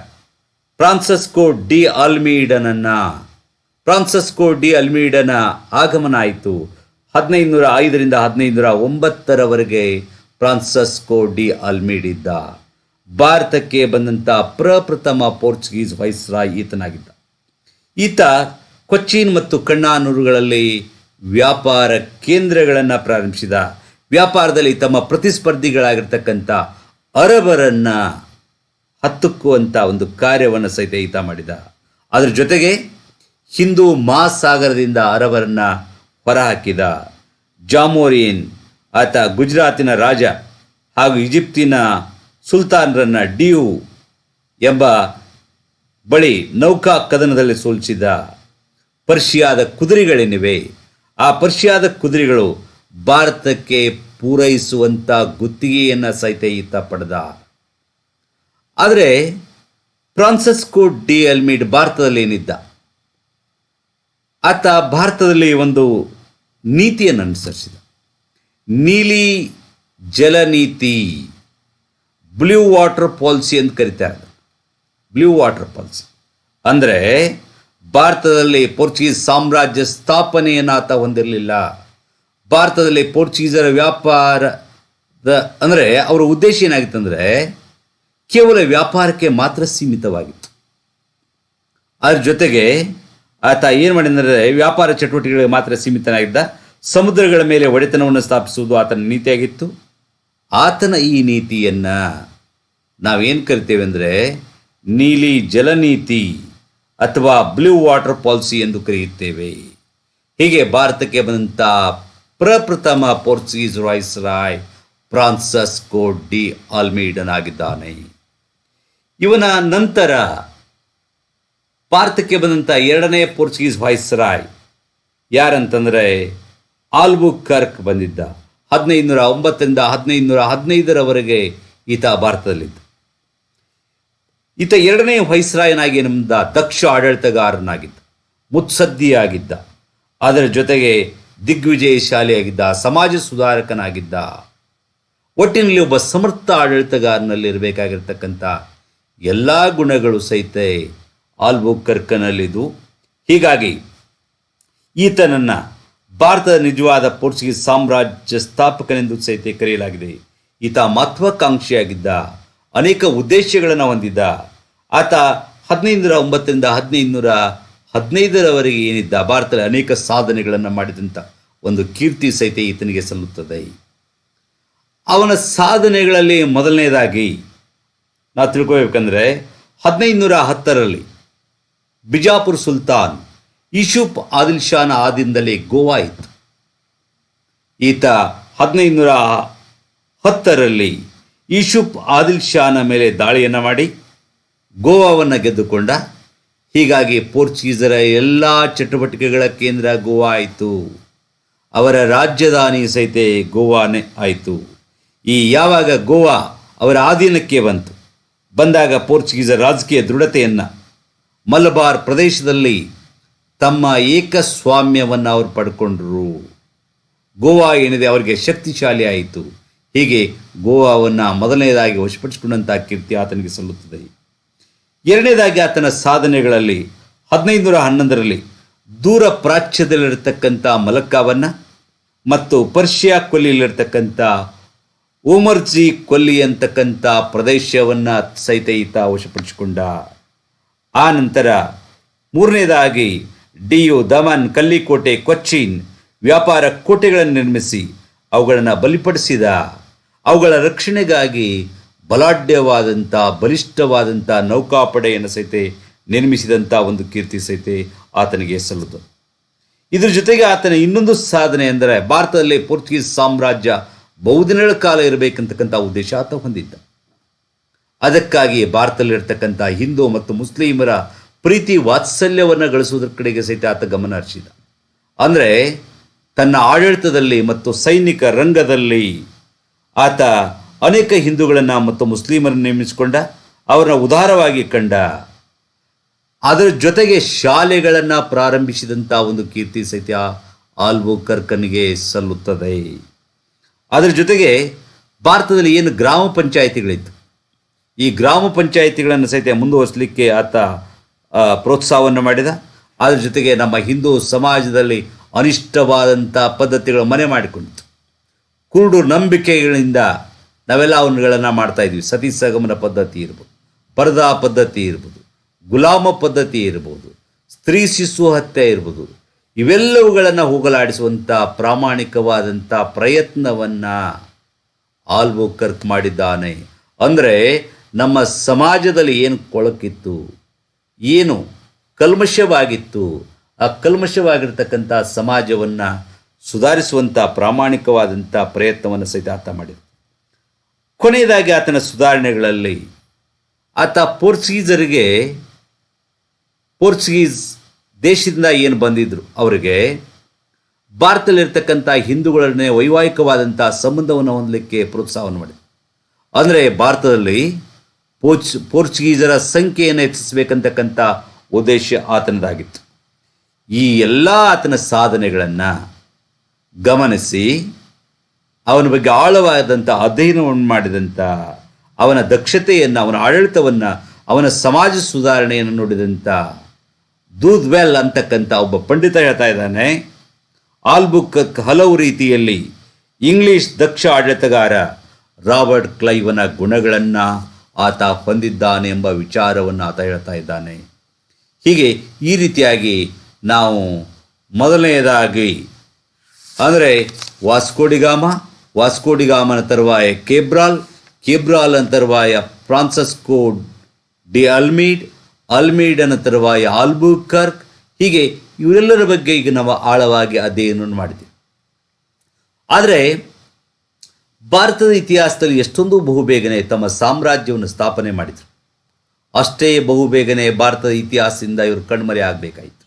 ಫ್ರಾನ್ಸಸ್ಕೋ ಡಿ ಆಲ್ಮೀಡನನ್ನ, ಫ್ರಾನ್ಸಸ್ಕೋ ಡಿ ಅಲ್ಮೀಡನ ಆಗಮನ ಆಯಿತು. ಹದಿನೈದುನೂರ ಐದರಿಂದ ಹದಿನೈದುನೂರ ಒಂಬತ್ತರವರೆಗೆ ಫ್ರಾನ್ಸಸ್ಕೋ ಡಿ ಅಲ್ಮೀಡ್ ಇದ್ದ ಭಾರತಕ್ಕೆ ಬಂದಂಥ ಪ್ರಪ್ರಥಮ ಪೋರ್ಚುಗೀಸ್ ವೈಸ್ರಾಯ್ ಈತನಾಗಿದ್ದ. ಈತ ಕೊಚ್ಚಿನ್ ಮತ್ತು ಕಣ್ಣಾನೂರುಗಳಲ್ಲಿ ವ್ಯಾಪಾರ ಕೇಂದ್ರಗಳನ್ನು ಪ್ರಾರಂಭಿಸಿದ. ವ್ಯಾಪಾರದಲ್ಲಿ ತಮ್ಮ ಪ್ರತಿಸ್ಪರ್ಧಿಗಳಾಗಿರ್ತಕ್ಕಂಥ ಅರಬರನ್ನ ಹತ್ತುಕ್ಕುವಂಥ ಒಂದು ಕಾರ್ಯವನ್ನು ಸಹಿತ ಈತ ಮಾಡಿದ. ಅದರ ಜೊತೆಗೆ ಹಿಂದೂ ಮಹಾಸಾಗರದಿಂದ ಅರವರನ್ನ ಹೊರಹಾಕಿದ ಜಾಮೋರಿಯನ್, ಆತ ಗುಜರಾತಿನ ರಾಜ ಹಾಗೂ ಈಜಿಪ್ತಿನ ಸುಲ್ತಾನ್ರನ್ನ ಡಿಯು ಎಂಬ ಬಳಿ ನೌಕಾ ಕದನದಲ್ಲಿ ಸೋಲಿಸಿದ. ಪರ್ಷಿಯಾದ ಕುದುರೆಗಳೇನಿವೆ? ಆ ಪರ್ಷಿಯಾದ ಕುದುರೆಗಳು ಭಾರತಕ್ಕೆ ಪೂರೈಸುವಂಥ ಗುತ್ತಿಗೆಯನ್ನು ಸಹಿತ ಈತ ಪಡೆದ. ಆದರೆ ಫ್ರಾನ್ಸಿಸ್ಕೋ ಡಿ ಎಲ್ಮಿಡ್ ಭಾರತದಲ್ಲಿ ಏನಿದ್ದ? ಆತ ಭಾರತದಲ್ಲಿ ಒಂದು ನೀತಿಯನ್ನು ಅನುಸರಿಸಿದ. ನೀಲಿ ಜಲನೀತಿ ಬ್ಲೂ ವಾಟರ್ ಪಾಲಿಸಿ ಅಂತ ಕರೀತಾರೆ ಬ್ಲೂ ವಾಟರ್ ಪಾಲಿಸಿ ಅಂದರೆ ಭಾರತದಲ್ಲಿ ಪೋರ್ಚುಗೀಸ್ ಸಾಮ್ರಾಜ್ಯ ಸ್ಥಾಪನೆಯನ್ನು ಆತ ಹೊಂದಿರಲಿಲ್ಲ. ಭಾರತದಲ್ಲಿ ಪೋರ್ಚುಗೀಸರ ವ್ಯಾಪಾರದ ಅಂದರೆ ಅವರ ಉದ್ದೇಶ ಏನಾಗಿತ್ತಂದರೆ ಕೇವಲ ವ್ಯಾಪಾರಕ್ಕೆ ಮಾತ್ರ ಸೀಮಿತವಾಗಿತ್ತು. ಅದ್ರ ಜೊತೆಗೆ ಆತ ಏನು ಮಾಡಿದರೆ ವ್ಯಾಪಾರ ಚಟುವಟಿಕೆಗಳಿಗೆ ಮಾತ್ರ ಸೀಮಿತನಾಗಿದ್ದ. ಸಮುದ್ರಗಳ ಮೇಲೆ ಒಡೆತನವನ್ನು ಸ್ಥಾಪಿಸುವುದು ಆತನ ನೀತಿಯಾಗಿತ್ತು. ಆತನ ಈ ನೀತಿಯನ್ನು ನಾವೇನು ಕರಿತೇವೆ ಅಂದರೆ ನೀಲಿ ಜಲನೀತಿ ಅಥವಾ ಬ್ಲೂ ವಾಟರ್ ಪಾಲಿಸಿ ಎಂದು ಕರೆಯುತ್ತೇವೆ. ಹೀಗೆ ಭಾರತಕ್ಕೆ ಬಂದಂಥ ಪ್ರಪ್ರಥಮ Portuguese Royce Roy Francisco de ಆಲ್ಮೀಡನ್ ಆಗಿದ್ದಾನೆ. ಇವನ ನಂತರ ಭಾರತಕ್ಕೆ ಬಂದಂಥ ಎರಡನೇ ಪೋರ್ಚುಗೀಸ್ ವಾಯ್ಸ್ ರಾಯ್ ಯಾರಂತಂದರೆ ಆಲ್ಬು ಕರ್ಕ್ ಬಂದಿದ್ದ. ಹದಿನೈದುನೂರ ಒಂಬತ್ತರಿಂದ ಹದಿನೈದುನೂರ ಹದಿನೈದರವರೆಗೆ ಈತ ಭಾರತದಲ್ಲಿದ್ದ. ಈತ ಎರಡನೇ ವೈಸ್ರಾಯನಾಗಿ ನಮ್ದ ದಕ್ಷ ಆಡಳಿತಗಾರನಾಗಿದ್ದ, ಮುತ್ಸದ್ದಿಯಾಗಿದ್ದ, ಅದರ ಜೊತೆಗೆ ದಿಗ್ವಿಜಯಶಾಲಿಯಾಗಿದ್ದ, ಸಮಾಜ ಸುಧಾರಕನಾಗಿದ್ದ. ಒಟ್ಟಿನಲ್ಲಿ ಒಬ್ಬ ಸಮರ್ಥ ಆಡಳಿತಗಾರನಲ್ಲಿ ಇರಬೇಕಾಗಿರ್ತಕ್ಕಂಥ ಎಲ್ಲ ಗುಣಗಳು ಸಹಿತ ಆಲ್ಬುಕರ್ಕನಲ್ಲಿದ್ದು, ಹೀಗಾಗಿ ಈತನನ್ನು ಭಾರತದ ನಿಜವಾದ ಪೋರ್ಚುಗೀಸ್ ಸಾಮ್ರಾಜ್ಯ ಸ್ಥಾಪಕನೆಂದು ಸಹಿತ ಕರೆಯಲಾಗಿದೆ. ಈತ ಮಹತ್ವಾಕಾಂಕ್ಷಿಯಾಗಿದ್ದ, ಅನೇಕ ಉದ್ದೇಶಗಳನ್ನು ಹೊಂದಿದ್ದ, ಆತ ಹದಿನೈದುನೂರ ಒಂಬತ್ತರಿಂದ ಹದಿನೈದುನೂರ ಹದಿನೈದರವರೆಗೆ ಏನಿದ್ದ, ಭಾರತದಲ್ಲಿ ಅನೇಕ ಸಾಧನೆಗಳನ್ನು ಮಾಡಿದಂಥ ಒಂದು ಕೀರ್ತಿ ಸಹಿತ ಈತನಿಗೆ ಸಲ್ಲುತ್ತದೆ. ಅವನ ಸಾಧನೆಗಳಲ್ಲಿ ಮೊದಲನೇದಾಗಿ ನಾವು ತಿಳ್ಕೋಬೇಕಂದ್ರೆ ಹದಿನೈದುನೂರ ಹತ್ತರಲ್ಲಿ ಬಿಜಾಪುರ್ ಸುಲ್ತಾನ್ ಇಶುಪ್ ಆದಿಲ್ ಶಾನ ಆದಿಂದಲೇ ಗೋವಾ ಇತ್ತು. ಈತ ಹದಿನೈದುನೂರ ಹತ್ತರಲ್ಲಿ ಇಶುಪ್ ಆದಿಲ್ ಶಾನ ಮೇಲೆ ದಾಳಿಯನ್ನು ಮಾಡಿ ಗೋವಾವನ್ನು ಗೆದ್ದುಕೊಂಡ. ಹೀಗಾಗಿ ಪೋರ್ಚುಗೀಸರ ಎಲ್ಲ ಚಟುವಟಿಕೆಗಳ ಕೇಂದ್ರ ಗೋವಾ ಆಯಿತು. ಅವರ ರಾಜಧಾನಿ ಸಹಿತ ಗೋವಾನೇ ಆಯಿತು. ಈ ಯಾವಾಗ ಗೋವಾ ಅವರ ಆಧೀನಕ್ಕೆ ಬಂತು ಬಂದಾಗ ಪೋರ್ಚುಗೀಸರ ರಾಜಕೀಯ ದೃಢತೆಯನ್ನು ಮಲಬಾರ್ ಪ್ರದೇಶದಲ್ಲಿ ತಮ್ಮ ಏಕಸ್ವಾಮ್ಯವನ್ನು ಅವರು ಪಡ್ಕೊಂಡ್ರು. ಗೋವಾ ಏನಿದೆ ಅವರಿಗೆ ಶಕ್ತಿಶಾಲಿ ಆಯಿತು. ಹೀಗೆ ಗೋವಾವನ್ನು ಮೊದಲನೇದಾಗಿ ವಶಪಡಿಸಿಕೊಂಡಂಥ ಕೀರ್ತಿ ಆತನಿಗೆ ಸಲ್ಲುತ್ತದೆ. ಎರಡನೇದಾಗಿ ಆತನ ಸಾಧನೆಗಳಲ್ಲಿ ಹದಿನೈದುನೂರ ಹನ್ನೊಂದರಲ್ಲಿ ದೂರ ಪ್ರಾಚ್ಯದಲ್ಲಿರತಕ್ಕಂಥ ಮಲಕ್ಕಾವನ್ನು ಮತ್ತು ಪರ್ಷಿಯಾ ಕೊಲ್ಲಿಯಲ್ಲಿರ್ತಕ್ಕಂಥ ಉಮರ್ಜಿ ಕೊಲ್ಲಿ ಅಂತಕ್ಕಂಥ ಪ್ರದೇಶವನ್ನು ಸಹಿತ ಈತ ವಶಪಡಿಸಿಕೊಂಡ. ಆ ನಂತರ ಮೂರನೇದಾಗಿ ಡಿಯು ದಮನ್ ಕಲ್ಲಿಕೋಟೆ ಕೊಚ್ಚಿನ್ ವ್ಯಾಪಾರ ಕೋಟೆಗಳನ್ನು ನಿರ್ಮಿಸಿ ಅವುಗಳನ್ನು ಬಲಿಪಡಿಸಿದ. ಅವುಗಳ ರಕ್ಷಣೆಗಾಗಿ ಬಲಾಢ್ಯವಾದಂಥ, ಬಲಿಷ್ಠವಾದಂಥ ನೌಕಾಪಡೆಯನ್ನು ಸಹಿತ ನಿರ್ಮಿಸಿದಂಥ ಒಂದು ಕೀರ್ತಿ ಸಹಿತ ಆತನಿಗೆ ಸಲ್ಲದು. ಇದ್ರ ಜೊತೆಗೆ ಆತನ ಇನ್ನೊಂದು ಸಾಧನೆ ಅಂದರೆ ಭಾರತದಲ್ಲಿ ಪೋರ್ಚುಗೀಸ್ ಸಾಮ್ರಾಜ್ಯ ಬಹುದಿನಗಳ ಕಾಲ ಇರಬೇಕಂತಕ್ಕಂಥ ಉದ್ದೇಶ ಆತ ಹೊಂದಿದ್ದ. ಅದಕ್ಕಾಗಿ ಭಾರತದಲ್ಲಿರ್ತಕ್ಕಂಥ ಹಿಂದೂ ಮತ್ತು ಮುಸ್ಲಿಮರ ಪ್ರೀತಿ ವಾತ್ಸಲ್ಯವನ್ನು ಗಳಿಸುವುದರ ಕಡೆಗೆ ಸಹಿತ ಆತ ಗಮನ ಹರಿಸಿದ. ಅಂದರೆ ತನ್ನ ಆಡಳಿತದಲ್ಲಿ ಮತ್ತು ಸೈನಿಕ ರಂಗದಲ್ಲಿ ಆತ ಅನೇಕ ಹಿಂದೂಗಳನ್ನು ಮತ್ತು ಮುಸ್ಲಿಮರನ್ನು ನೇಮಿಸಿಕೊಂಡ, ಅವರನ್ನ ಉದಾರವಾಗಿ ಕಂಡ, ಅದರ ಜೊತೆಗೆ ಶಾಲೆಗಳನ್ನು ಪ್ರಾರಂಭಿಸಿದಂಥ ಒಂದು ಕೀರ್ತಿ ಸಹಿತ ಆಲ್ಬುಕರ್ಕನಿಗೆ ಸಲ್ಲುತ್ತದೆ. ಅದರ ಜೊತೆಗೆ ಭಾರತದಲ್ಲಿ ಏನು ಗ್ರಾಮ ಪಂಚಾಯಿತಿಗಳಿತ್ತು? ಈ ಗ್ರಾಮ ಪಂಚಾಯಿತಿಗಳನ್ನು ಸಹಿತ ಮುಂದುವರಿಸಲಿಕ್ಕೆ ಆತ ಪ್ರೋತ್ಸಾಹವನ್ನು ಮಾಡಿದ. ಅದರ ಜೊತೆಗೆ ನಮ್ಮ ಹಿಂದೂ ಸಮಾಜದಲ್ಲಿ ಅನಿಷ್ಟವಾದಂಥ ಪದ್ಧತಿಗಳು ಮನೆ ಮಾಡಿಕೊಂಡಿತು ಕುರುಡು ನಂಬಿಕೆಗಳಿಂದ ನಾವೆಲ್ಲ ಅವನ್ನುಗಳನ್ನು ಮಾಡ್ತಾ ಇದ್ವಿ. ಸತಿ ಸಗಮನ ಪದ್ಧತಿ ಇರ್ಬೋದು ಪರದಾ ಪದ್ಧತಿ ಇರ್ಬೋದು, ಗುಲಾಮ ಪದ್ಧತಿ ಇರ್ಬೋದು, ಸ್ತ್ರೀ ಶಿಶು ಹತ್ಯೆ ಇರ್ಬೋದು ಇವೆಲ್ಲವುಗಳನ್ನು ಹೋಗಲಾಡಿಸುವಂಥ ಪ್ರಾಮಾಣಿಕವಾದಂಥ ಪ್ರಯತ್ನವನ್ನು ಆಲ್ಬೋಕರ್ಕ್ ಮಾಡಿದ್ದಾನೆ. ಅಂದರೆ ನಮ್ಮ ಸಮಾಜದಲ್ಲಿ ಏನು ಕೊಳಕಿತ್ತು, ಏನು ಕಲ್ಮಶವಾಗಿತ್ತು, ಆ ಕಲ್ಮಶವಾಗಿರ್ತಕ್ಕಂಥ ಸಮಾಜವನ್ನು ಸುಧಾರಿಸುವಂಥ ಪ್ರಾಮಾಣಿಕವಾದಂಥ ಪ್ರಯತ್ನವನ್ನು ಸಹಿತ ಆತ ಮಾಡಿದ. ಕೊನೆಯದಾಗಿ ಆತನ ಸುಧಾರಣೆಗಳಲ್ಲಿ ಆತ ಪೋರ್ಚುಗೀಸರಿಗೆ, ಪೋರ್ಚುಗೀಸ್ ದೇಶದಿಂದ ಏನು ಬಂದಿದ್ರು? ಅವರಿಗೆ ಭಾರತದಲ್ಲಿರ್ತಕ್ಕಂಥ ಹಿಂದೂಗಳನ್ನೇ ವೈವಾಹಿಕವಾದಂಥ ಸಂಬಂಧವನ್ನು ಹೊಂದಲಿಕ್ಕೆ ಪ್ರೋತ್ಸಾಹವನ್ನು ಮಾಡಿದೆ ಅಂದರೆ ಭಾರತದಲ್ಲಿ ಪೋರ್ಚ್, ಪೋರ್ಚುಗೀಸರ ಸಂಖ್ಯೆಯನ್ನು ಹೆಚ್ಚಿಸಬೇಕಂತಕ್ಕಂಥ ಉದ್ದೇಶ ಆತನದಾಗಿತ್ತು. ಈ ಎಲ್ಲ ಆತನ ಸಾಧನೆಗಳನ್ನು ಗಮನಿಸಿ ಅವನ ಬಗ್ಗೆ ಆಳವಾದಂಥ ಅಧ್ಯಯನವನ್ನು ಮಾಡಿದಂಥ ಅವನ ದಕ್ಷತೆಯನ್ನು, ಅವನ ಆಡಳಿತವನ್ನು, ಅವನ ಸಮಾಜ ಸುಧಾರಣೆಯನ್ನು ನೋಡಿದಂಥ ದೂದ್ ವೆಲ್ ಅಂತಕ್ಕಂಥ ಒಬ್ಬ ಪಂಡಿತ ಹೇಳ್ತಾ ಇದ್ದಾನೆ ಆಲ್ಬುಕ್ ಹಲವು ರೀತಿಯಲ್ಲಿ ಇಂಗ್ಲಿಷ್ ದಕ್ಷ ಆಡಳಿತಗಾರ ರಾಬರ್ಟ್ ಕ್ಲೈವನ ಗುಣಗಳನ್ನು ಆತ ಹೊಂದಿದ್ದಾನೆ ಎಂಬ ವಿಚಾರವನ್ನು ಆತ ಹೇಳ್ತಾ ಇದ್ದಾನೆ. ಹೀಗೆ ಈ ರೀತಿಯಾಗಿ ನಾವು ಮೊದಲನೆಯದಾಗಿ ಅಂದರೆ ವಾಸ್ಕೋಡಿಗಾಮ ವಾಸ್ಕೋಡಿಗಾಮನ ತರುವಾಯ ಕೇಬ್ರಾಲ್ ಕೇಬ್ರಾಲ್ ತರುವಾಯ ಫ್ರಾನ್ಸಸ್ಕೋ ಡಿ ಅಲ್ಮೀಡ್ ಅಲ್ಮೀಡನ ತರುವಾಯ ಆಲ್ಬುಕರ್ಕ್. ಹೀಗೆ ಇವರೆಲ್ಲರ ಬಗ್ಗೆ ಈಗ ನಾವು ಆಳವಾಗಿ ಅಧ್ಯಯನ ಮಾಡಿದ್ವಿ. ಆದರೆ ಭಾರತದ ಇತಿಹಾಸದಲ್ಲಿ ಎಷ್ಟೊಂದು ಬಹುಬೇಗನೆ ತಮ್ಮ ಸಾಮ್ರಾಜ್ಯವನ್ನು ಸ್ಥಾಪನೆ ಮಾಡಿದರು. ಅಷ್ಟೇ ಬಹುಬೇಗನೆ ಭಾರತದ ಇತಿಹಾಸದಿಂದ ಇವರು ಕಣ್ಮರೆ ಆಗಬೇಕಾಯಿತು.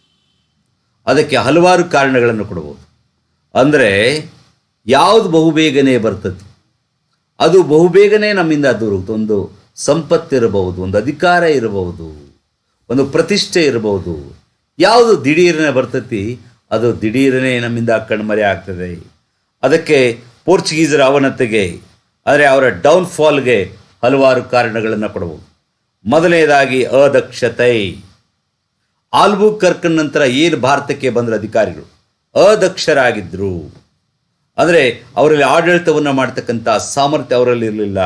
ಅದಕ್ಕೆ ಹಲವಾರು ಕಾರಣಗಳನ್ನು ಕೊಡ್ಬೋದು ಅಂದರೆ ಯಾವುದು ಬಹುಬೇಗನೆ ಬರ್ತದೆ? ಅದು ಬಹುಬೇಗನೆ ನಮ್ಮಿಂದ ದೂರ. ಒಂದು ಸಂಪತ್ತಿರಬಹುದು ಒಂದು ಅಧಿಕಾರ ಇರಬಹುದು. ಒಂದು ಪ್ರತಿಷ್ಠೆ ಇರಬಹುದು. ಯಾವುದು ದಿಢೀರನೆ ಬರ್ತತಿ, ಅದು ದಿಢೀರನೆ ನಮ್ಮಿಂದ ಕಣ್ಮರೆ ಆಗ್ತದೆ. ಅದಕ್ಕೆ ಪೋರ್ಚುಗೀಸರ ಅವನತಿಗೆ ಅಂದರೆ ಅವರ ಡೌನ್ಫಾಲ್ಗೆ ಹಲವಾರು ಕಾರಣಗಳನ್ನು ಕೊಡಬಹುದು. ಮೊದಲನೇದಾಗಿ ಅದಕ್ಷತೆ. ಆಲ್ಬುಕರ್ಕ್ ನಂತರ ಏನು ಭಾರತಕ್ಕೆ ಬಂದರೆ ಅಧಿಕಾರಿಗಳು? ಅದಕ್ಷರಾಗಿದ್ದರು ಅಂದರೆ ಅವರಲ್ಲಿ ಆಡಳಿತವನ್ನು ಮಾಡ್ತಕ್ಕಂಥ ಸಾಮರ್ಥ್ಯ ಅವರಲ್ಲಿ ಇರಲಿಲ್ಲ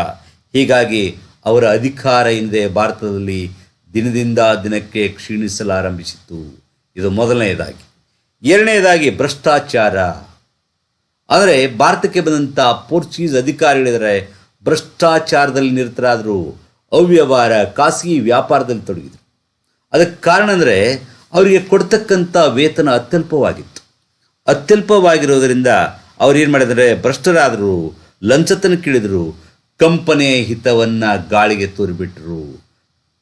ಹೀಗಾಗಿ ಅವರ ಅಧಿಕಾರ ಹಿಂದೆ ಭಾರತದಲ್ಲಿ ದಿನದಿಂದ ದಿನಕ್ಕೆ ಕ್ಷೀಣಿಸಲಾರಂಭಿಸಿತು ಇದು ಮೊದಲನೆಯದಾಗಿ. ಎರಡನೇದಾಗಿ ಭ್ರಷ್ಟಾಚಾರ. ಆದರೆ ಭಾರತಕ್ಕೆ ಬಂದಂಥ ಪೋರ್ಚುಗೀಸ್ ಅಧಿಕಾರಿಗಳಿದ್ದಾರೆ ಭ್ರಷ್ಟಾಚಾರದಲ್ಲಿ ನಿರತರಾದರು ಅವ್ಯವಹಾರ, ಖಾಸಗಿ ವ್ಯಾಪಾರದಲ್ಲಿ ತೊಡಗಿದರು. ಅದಕ್ಕೆ ಕಾರಣ ಅಂದರೆ ಅವರಿಗೆ ಕೊಡ್ತಕ್ಕಂಥ ವೇತನ ಅತ್ಯಲ್ಪವಾಗಿತ್ತು. ಅತ್ಯಲ್ಪವಾಗಿರೋದರಿಂದ ಅವ್ರು ಏನು ಮಾಡಿದರೆ ಭ್ರಷ್ಟರಾದರು, ಲಂಚತನ ಕಿಳಿದರು ಕಂಪನಿಯ ಹಿತವನ್ನು ಗಾಳಿಗೆ ತೂರಿಬಿಟ್ರು.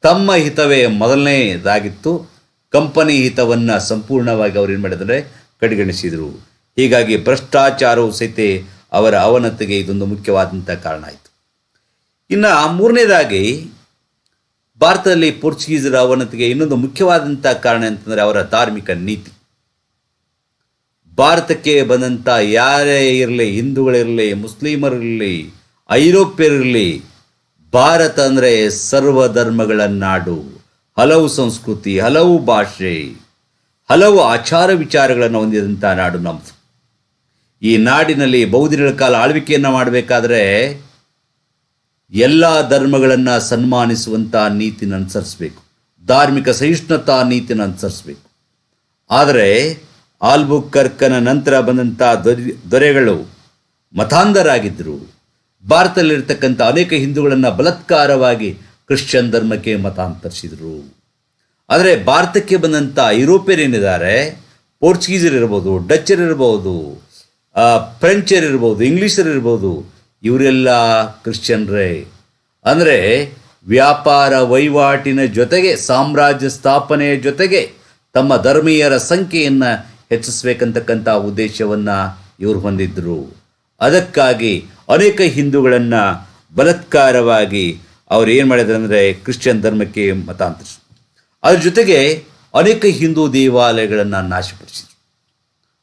ತಮ್ಮ ಹಿತವೇ ಮೊದಲನೇದಾಗಿತ್ತು. ಕಂಪನಿ ಹಿತವನ್ನು ಸಂಪೂರ್ಣವಾಗಿ ಅವ್ರು ಏನು ಮಾಡಿದರೆ ಕಡೆಗಣಿಸಿದರು. ಹೀಗಾಗಿ ಭ್ರಷ್ಟಾಚಾರವು ಸಹಿತ ಅವರ ಅವನತಿಗೆ ಇದೊಂದು ಮುಖ್ಯವಾದಂಥ ಕಾರಣ ಆಯಿತು. ಇನ್ನು ಮೂರನೇದಾಗಿ ಭಾರತದಲ್ಲಿ ಪೋರ್ಚುಗೀಸರ ಅವನತಿಗೆ ಇನ್ನೊಂದು ಮುಖ್ಯವಾದಂಥ ಕಾರಣ ಅಂತಂದರೆ ಅವರ ಧಾರ್ಮಿಕ ನೀತಿ. ಭಾರತಕ್ಕೆ ಬಂದಂಥ ಯಾರೇ ಇರಲಿ, ಹಿಂದೂಗಳಿರಲಿ, ಮುಸ್ಲಿಮರಿರಲಿ, ಐರೋಪ್ಯರಿರಲಿ ಭಾರತ ಅಂದರೆ ಸರ್ವ ಧರ್ಮಗಳ ನಾಡು. ಹಲವು ಸಂಸ್ಕೃತಿ, ಹಲವು ಭಾಷೆ, ಹಲವು ಆಚಾರ ವಿಚಾರಗಳನ್ನು ಹೊಂದಿದಂಥ ನಾಡು ನಮ್ಮದು ಈ ನಾಡಿನಲ್ಲಿ ಬೌದ್ಧಿಗಳ ಕಾಲ ಆಳ್ವಿಕೆಯನ್ನು ಮಾಡಬೇಕಾದ್ರೆ ಎಲ್ಲ ಧರ್ಮಗಳನ್ನು ಸನ್ಮಾನಿಸುವಂಥ ನೀತಿನ ಅನುಸರಿಸಬೇಕು. ಧಾರ್ಮಿಕ ಸಹಿಷ್ಣುತಾ ನೀತಿನ ಅನುಸರಿಸಬೇಕು. ಆದರೆ ಆಲ್ಬುಕರ್ಕನ ನಂತರ ಬಂದಂಥ ದೊರೆ ದೊರೆಗಳು ಮತಾಂಧರಾಗಿದ್ದರು ಭಾರತದಲ್ಲಿರ್ತಕ್ಕಂಥ ಅನೇಕ ಹಿಂದೂಗಳನ್ನು ಬಲತ್ಕಾರವಾಗಿ ಕ್ರಿಶ್ಚಿಯನ್ ಧರ್ಮಕ್ಕೆ ಮತಾಂತರಿಸಿದರು. ಆದರೆ ಭಾರತಕ್ಕೆ ಬಂದಂಥ ಯುರೋಪಿಯರೇನಿದ್ದಾರೆ ಪೋರ್ಚುಗೀಸರಿರ್ಬೋದು ಡಚ್ಚರಿರ್ಬೋದು ಫ್ರೆಂಚರಿರ್ಬೋದು, ಇಂಗ್ಲೀಷರಿರ್ಬೋದು, ಇವರೆಲ್ಲ ಕ್ರಿಶ್ಚಿಯನ್ರೇ. ಅಂದರೆ ವ್ಯಾಪಾರ ವಹಿವಾಟಿನ ಜೊತೆಗೆ, ಸಾಮ್ರಾಜ್ಯ ಸ್ಥಾಪನೆಯ ಜೊತೆಗೆ ತಮ್ಮ ಧರ್ಮೀಯರ ಸಂಖ್ಯೆಯನ್ನು ಹೆಚ್ಚಿಸಬೇಕಂತಕ್ಕಂಥ ಉದ್ದೇಶವನ್ನು ಇವರು ಹೊಂದಿದ್ದರು ಅದಕ್ಕಾಗಿ ಅನೇಕ ಹಿಂದೂಗಳನ್ನು ಬಲತ್ಕಾರವಾಗಿ ಅವ್ರು ಏನು ಮಾಡಿದ್ರು ಅಂದರೆ ಕ್ರಿಶ್ಚಿಯನ್ ಧರ್ಮಕ್ಕೆ ಮತಾಂತರಿಸಿದ್ರು. ಅದ್ರ ಜೊತೆಗೆ ಅನೇಕ ಹಿಂದೂ ದೇವಾಲಯಗಳನ್ನು ನಾಶಪಡಿಸಿದರು.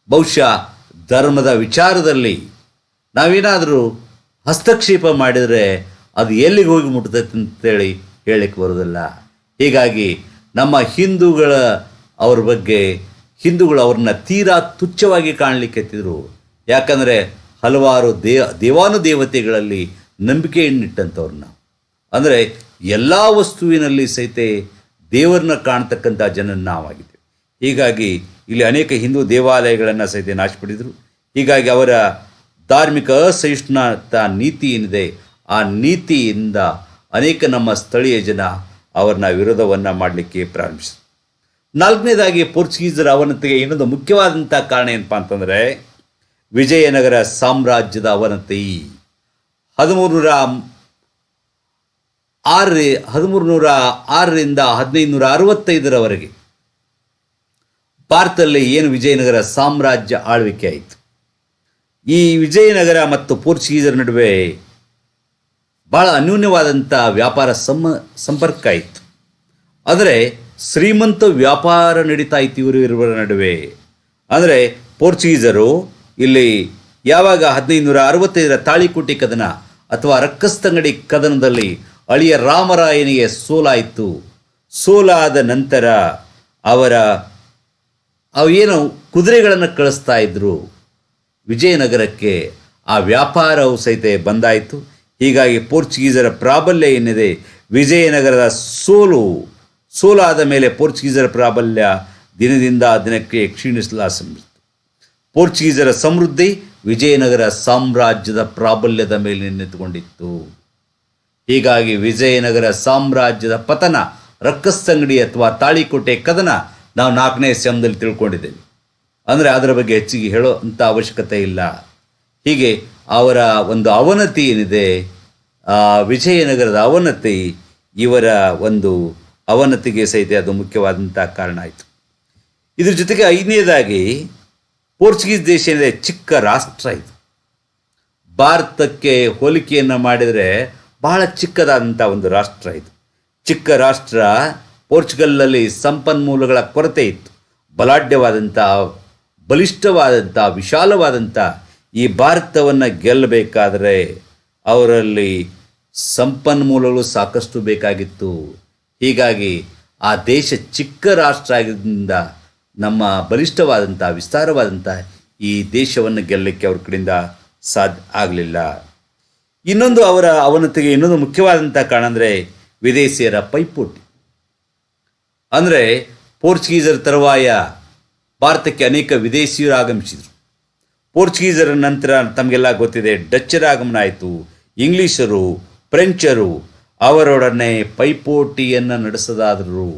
ಬಹುಶಃ ಧರ್ಮದ ವಿಚಾರದಲ್ಲಿ ನಾವೇನಾದರೂ ಹಸ್ತಕ್ಷೇಪ ಮಾಡಿದರೆ ಅದು ಎಲ್ಲಿಗೆ ಹೋಗಿ ಮುಟ್ತೈತೆ ಅಂತೇಳಿ ಹೇಳಕ್ಕೆ ಬರೋದಿಲ್ಲ ಹೀಗಾಗಿ ನಮ್ಮ ಹಿಂದೂಗಳ ಅವ್ರ ಬಗ್ಗೆ ಹಿಂದೂಗಳು ಅವ್ರನ್ನ ತೀರಾ ತುಚ್ಛವಾಗಿ ಕಾಣಲಿಕ್ಕೆ ಎತ್ತಿದ್ರು. ಯಾಕಂದರೆ ಹಲವಾರು ದೇವ, ದೇವಾನುದೇವತೆಗಳಲ್ಲಿ ನಂಬಿಕೆಯನ್ನಿಟ್ಟಂಥವ್ರನ್ನ. ಅಂದರೆ ಎಲ್ಲ ವಸ್ತುವಿನಲ್ಲಿ ಸಹಿತ ದೇವರನ್ನ ಕಾಣ್ತಕ್ಕಂಥ ಜನ ನಾವಾಗಿದ್ದೇವೆ. ಹೀಗಾಗಿ ಇಲ್ಲಿ ಅನೇಕ ಹಿಂದೂ ದೇವಾಲಯಗಳನ್ನು ಸಹಿತ ನಾಶಪಡಿದರು. ಹೀಗಾಗಿ ಅವರ ಧಾರ್ಮಿಕ ಅಸಹಿಷ್ಣುತಾ ನೀತಿ ಏನಿದೆ, ಆ ನೀತಿಯಿಂದ ಅನೇಕ ನಮ್ಮ ಸ್ಥಳೀಯ ಜನ ಅವರನ್ನ ವಿರೋಧವನ್ನು ಮಾಡಲಿಕ್ಕೆ ಪ್ರಾರಂಭಿಸಿದರು. ನಾಲ್ಕನೇದಾಗಿ ಪೋರ್ಚುಗೀಸರ ಅವನತಿಗೆ ಇನ್ನೊಂದು ಮುಖ್ಯವಾದಂಥ ಕಾರಣ ಏನಪ್ಪ ಅಂತಂದರೆ ವಿಜಯನಗರ ಸಾಮ್ರಾಜ್ಯದ ಅವನತಿ. ಹದಿಮೂರು ನೂರ ಆರು ಹದಿಮೂರು ನೂರ ಆರರಿಂದ ಹದಿನೈದು ನೂರ ಅರವತ್ತೈದರವರೆಗೆ ಭಾರತದಲ್ಲಿ ಏನು ವಿಜಯನಗರ ಸಾಮ್ರಾಜ್ಯ ಆಳ್ವಿಕೆ ಆಯಿತು. ಈ ವಿಜಯನಗರ ಮತ್ತು ಪೋರ್ಚುಗೀಸರ ನಡುವೆ ಭಾಳ ಅನ್ಯೂನ್ಯವಾದಂಥ ವ್ಯಾಪಾರ ಸಮ ಸಂಪರ್ಕ ಆಯಿತು. ಆದರೆ ಶ್ರೀಮಂತ ವ್ಯಾಪಾರ ನಡೀತಾ ಇತ್ತು ಇವರು ಇವರ ನಡುವೆ. ಅಂದರೆ ಪೋರ್ಚುಗೀಸರು ಇಲ್ಲಿ ಯಾವಾಗ ಹದಿನೈದು ನೂರ ಅರವತ್ತೈದರ ತಾಳಿಕೋಟಿ ಕದನ ಅಥವಾ ರಕ್ಕಸ್ತಂಗಡಿ ಕದನದಲ್ಲಿ ಅಳಿಯ ರಾಮರಾಯನಿಗೆ ಸೋಲಾಯಿತು. ಸೋಲಾದ ನಂತರ ಅವರ ಅವೇನು ಕುದುರೆಗಳನ್ನು ಕಳಿಸ್ತಾ ಇದ್ದರು ವಿಜಯನಗರಕ್ಕೆ ಆ ವ್ಯಾಪಾರವು ಸಹಿತ ಬಂದಾಯಿತು. ಹೀಗಾಗಿ ಪೋರ್ಚುಗೀಸರ ಪ್ರಾಬಲ್ಯ ಏನಿದೆ, ವಿಜಯನಗರದ ಸೋಲು, ಸೋಲಾದ ಮೇಲೆ ಪೋರ್ಚುಗೀಸರ ಪ್ರಾಬಲ್ಯ ದಿನದಿಂದ ದಿನಕ್ಕೆ ಕ್ಷೀಣಿಸಲಾರಂಭಿಸಿತು ಪೋರ್ಚುಗೀಸರ ಸಮೃದ್ಧಿ ವಿಜಯನಗರ ಸಾಮ್ರಾಜ್ಯದ ಪ್ರಾಬಲ್ಯದ ಮೇಲೆ ನಿಂತುಕೊಂಡಿತ್ತು. ಹೀಗಾಗಿ ವಿಜಯನಗರ ಸಾಮ್ರಾಜ್ಯದ ಪತನ ರಕ್ಕಸ್ತಂಗಡಿ ಅಥವಾ ತಾಳಿಕೋಟೆ ಕದನ ನಾವು ನಾಲ್ಕನೇ ಸೆಮ್ದಲ್ಲಿ ತಿಳ್ಕೊಂಡಿದ್ದೇವೆ. ಅಂದರೆ ಅದರ ಬಗ್ಗೆ ಹೆಚ್ಚಿಗೆ ಹೇಳೋ ಅಂಥ ಅವಶ್ಯಕತೆ ಇಲ್ಲ. ಹೀಗೆ ಅವರ ಒಂದು ಅವನತಿ ಏನಿದೆ ವಿಜಯನಗರದ ಅವನತಿ ಇವರ ಒಂದು ಅವನತಿಗೆ ಸಹಿತ ಅದು ಮುಖ್ಯವಾದಂಥ ಕಾರಣ ಆಯಿತು. ಇದ್ರ ಜೊತೆಗೆ ಐದನೇದಾಗಿ ಪೋರ್ಚುಗೀಸ್ ದೇಶ ಏನಿದೆ, ಚಿಕ್ಕ ರಾಷ್ಟ್ರ ಇದು. ಭಾರತಕ್ಕೆ ಹೋಲಿಕೆಯನ್ನು ಮಾಡಿದರೆ ಬಹಳ ಚಿಕ್ಕದಾದಂಥ ಒಂದು ರಾಷ್ಟ್ರ ಇದು. ಚಿಕ್ಕ ರಾಷ್ಟ್ರ ಪೋರ್ಚುಗಲ್ನಲ್ಲಿ ಸಂಪನ್ಮೂಲಗಳ ಕೊರತೆ ಇತ್ತು. ಬಲಾಢ್ಯವಾದಂಥ ಬಲಿಷ್ಠವಾದಂಥ ವಿಶಾಲವಾದಂಥ ಈ ಭಾರತವನ್ನು ಗೆಲ್ಲಬೇಕಾದರೆ ಅವರಲ್ಲಿ ಸಂಪನ್ಮೂಲಗಳು ಸಾಕಷ್ಟು ಬೇಕಾಗಿತ್ತು. ಹೀಗಾಗಿ ಆ ದೇಶ ಚಿಕ್ಕ ರಾಷ್ಟ್ರ ಆಗಿದ್ದರಿಂದ ನಮ್ಮ ಬಲಿಷ್ಠವಾದಂಥ ವಿಸ್ತಾರವಾದಂಥ ಈ ದೇಶವನ್ನು ಗೆಲ್ಲಕ್ಕೆ ಅವ್ರ ಕಡೆಯಿಂದ ಸಾಧ್ಯ ಆಗಲಿಲ್ಲ. ಇನ್ನೊಂದು ಅವರ ಅವನತಿಗೆ ಇನ್ನೊಂದು ಮುಖ್ಯವಾದಂಥ ಕಾರಣ ಅಂದರೆ ವಿದೇಶಿಯರ ಪೈಪೋಟಿ. ಅಂದರೆ ಪೋರ್ಚುಗೀಸರ ತರುವಾಯ ಭಾರತಕ್ಕೆ ಅನೇಕ ವಿದೇಶಿಯರು ಆಗಮಿಸಿದರು. ಪೋರ್ಚುಗೀಸರ ನಂತರ ತಮಗೆಲ್ಲ ಗೊತ್ತಿದೆ, ಡಚ್ಚರ ಆಗಮನ ಆಯಿತು. ಇಂಗ್ಲೀಷರು, ಫ್ರೆಂಚರು ಅವರೊಡನೆ ಪೈಪೋಟಿಯನ್ನು ನಡೆಸದಾದರು.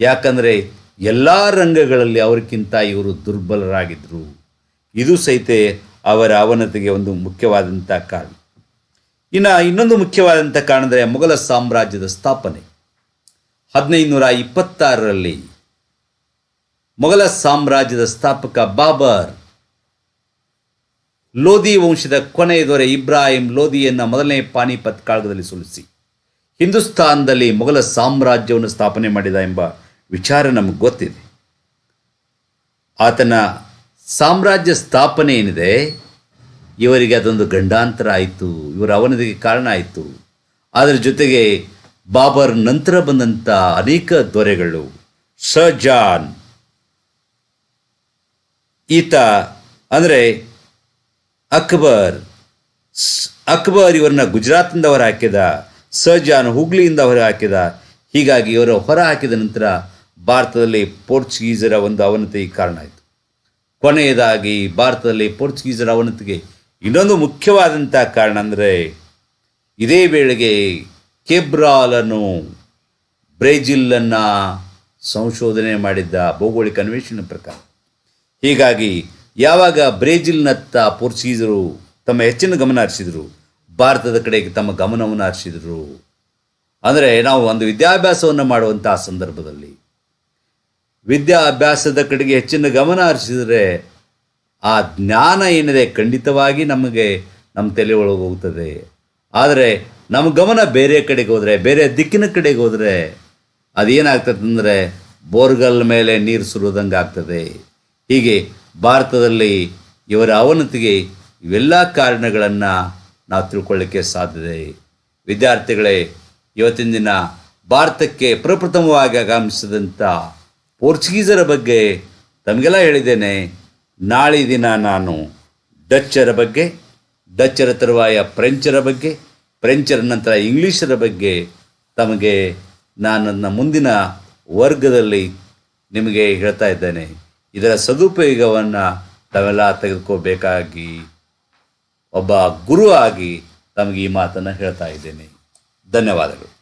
ಯಾಕಂದರೆ ಎಲ್ಲ ರಂಗಗಳಲ್ಲಿ ಅವರಿಗಿಂತ ಇವರು ದುರ್ಬಲರಾಗಿದ್ದರು ಇದು ಸಹಿತ ಅವರ ಅವನತಿಗೆ ಒಂದು ಮುಖ್ಯವಾದಂಥ ಕಾರಣ. ಇನ್ನು ಇನ್ನೊಂದು ಮುಖ್ಯವಾದಂಥ ಕಾರಣ ಅಂದರೆ ಮೊಘಲ ಸಾಮ್ರಾಜ್ಯದ ಸ್ಥಾಪನೆ. ಹದಿನೈದುನೂರ ಇಪ್ಪತ್ತಾರರಲ್ಲಿ ಮೊಘಲ ಸಾಮ್ರಾಜ್ಯದ ಸ್ಥಾಪಕ ಬಾಬರ್ ಲೋಧಿ ವಂಶದ ಕೊನೆಯ ದೊರೆ ಇಬ್ರಾಹಿಂ ಲೋಧಿಯನ್ನು ಮೊದಲನೇ ಪಾನಿಪತ್ ಕಾಳಗದಲ್ಲಿ ಸೋಲಿಸಿ. ಹಿಂದೂಸ್ತಾನದಲ್ಲಿ ಮೊಘಲ ಸಾಮ್ರಾಜ್ಯವನ್ನು ಸ್ಥಾಪನೆ ಮಾಡಿದ ಎಂಬ ವಿಚಾರ ನಮಗೆ ಗೊತ್ತಿದೆ. ಆತನ ಸಾಮ್ರಾಜ್ಯ ಸ್ಥಾಪನೆ ಏನಿದೆ, ಇವರಿಗೆ ಅದೊಂದು ಗಂಡಾಂತರ ಆಯಿತು, ಇವರ ಅವನತಿಗೆ ಕಾರಣ ಆಯಿತು. ಅದರ ಜೊತೆಗೆ ಬಾಬರ್ ನಂತರ ಬಂದಂಥ ಅನೇಕ ದೊರೆಗಳು ಸಜಾನ್ ಈತ ಅಂದರೆ ಅಕ್ಬರ್ ಅಕ್ಬರ್ ಇವರನ್ನ ಗುಜರಾತ್ನಿಂದ ಹೊರ ಹಾಕಿದ ಸಜಾನ್ ಹುಗ್ಲಿಯಿಂದ ಹೊರ ಹಾಕಿದ, ಹೀಗಾಗಿ ಇವರು ಹೊರ ಹಾಕಿದ ನಂತರ ಭಾರತದಲ್ಲಿ ಪೋರ್ಚುಗೀಸರ ಒಂದು ಅವನತಿಗೆ ಕಾರಣ ಆಯಿತು. ಕೊನೆಯದಾಗಿ ಭಾರತದಲ್ಲಿ ಪೋರ್ಚುಗೀಸರ ಅವನತಿಗೆ ಇನ್ನೊಂದು ಮುಖ್ಯವಾದಂಥ ಕಾರಣ ಅಂದರೆ ಇದೇ ವೇಳೆಗೆ ಕೆಬ್ರಾಲನ್ನು ಬ್ರೆಜಿಲನ್ನು ಸಂಶೋಧನೆ ಮಾಡಿದ್ದ ಭೌಗೋಳಿಕ ಅನ್ವೇಷಣೆ ಪ್ರಕಾರ. ಹೀಗಾಗಿ ಯಾವಾಗ ಬ್ರೆಜಿಲ್ನತ್ತ ಪೋರ್ಚುಗೀಸರು ತಮ್ಮ ಹೆಚ್ಚಿನ ಗಮನ ಹರಿಸಿದರು, ಭಾರತದ ಕಡೆಗೆ ತಮ್ಮ ಗಮನವನ್ನು ಹರಿಸಿದರು. ಅಂದರೆ ನಾವು ಒಂದು ವಿದ್ಯಾಭ್ಯಾಸವನ್ನು ಮಾಡುವಂತಹ ಸಂದರ್ಭದಲ್ಲಿ ವಿದ್ಯಾಭ್ಯಾಸದ ಕಡೆಗೆ ಹೆಚ್ಚಿನ ಗಮನ ಹರಿಸಿದರೆ ಆ ಜ್ಞಾನ ಏನಿದೆ ಖಂಡಿತವಾಗಿ ನಮಗೆ ನಮ್ಮ ತಲೆ ಒಳಗೆ ಹೋಗ್ತದೆ ಆದರೆ ನಮ್ಮ ಗಮನ ಬೇರೆ ಕಡೆಗೆ ಹೋದರೆ, ಬೇರೆ ದಿಕ್ಕಿನ ಕಡೆಗೆ ಹೋದರೆ ಅದೇನಾಗ್ತದೆ ಅಂದರೆ ಬೋರ್ಗಲ್ ಮೇಲೆ ನೀರು ಸುರಿದಂಗೆ ಆಗ್ತದೆ. ಹೀಗೆ ಭಾರತದಲ್ಲಿ ಇವರ ಅವನತಿಗೆ ಇವೆಲ್ಲ ಕಾರಣಗಳನ್ನು ನಾವು ತಿಳ್ಕೊಳ್ಳಿಕ್ಕೆ ಸಾಧ್ಯತೆ ವಿದ್ಯಾರ್ಥಿಗಳೇ, ಇವತ್ತಿನ ದಿನ ಭಾರತಕ್ಕೆ ಪ್ರಪ್ರಥಮವಾಗಿ ಆಗಮಿಸಿದಂಥ ಪೋರ್ಚುಗೀಸರ ಬಗ್ಗೆ ತಮಗೆಲ್ಲ ಹೇಳಿದ್ದೇನೆ. ನಾಳೆ ದಿನ ನಾನು ಡಚ್ಚರ ಬಗ್ಗೆ, ಡಚ್ಚರ ತರುವಾಯ ಫ್ರೆಂಚರ ಬಗ್ಗೆ, ಫ್ರೆಂಚರ ನಂತರ ಇಂಗ್ಲೀಷರ ಬಗ್ಗೆ ತಮಗೆ ನಾನು ನನ್ನ ಮುಂದಿನ ವರ್ಗದಲ್ಲಿ ನಿಮಗೆ ಹೇಳ್ತಾ ಇದ್ದೇನೆ. ಇದರ ಸದುಪಯೋಗವನ್ನು ತಾವೆಲ್ಲ ತೆಗೆದುಕೋಬೇಕಾಗಿ ಒಬ್ಬ ಗುರು ಆಗಿ ತಮಗೆ ಈ ಮಾತನ್ನು ಹೇಳ್ತಾ ಇದ್ದೇನೆ. ಧನ್ಯವಾದಗಳು.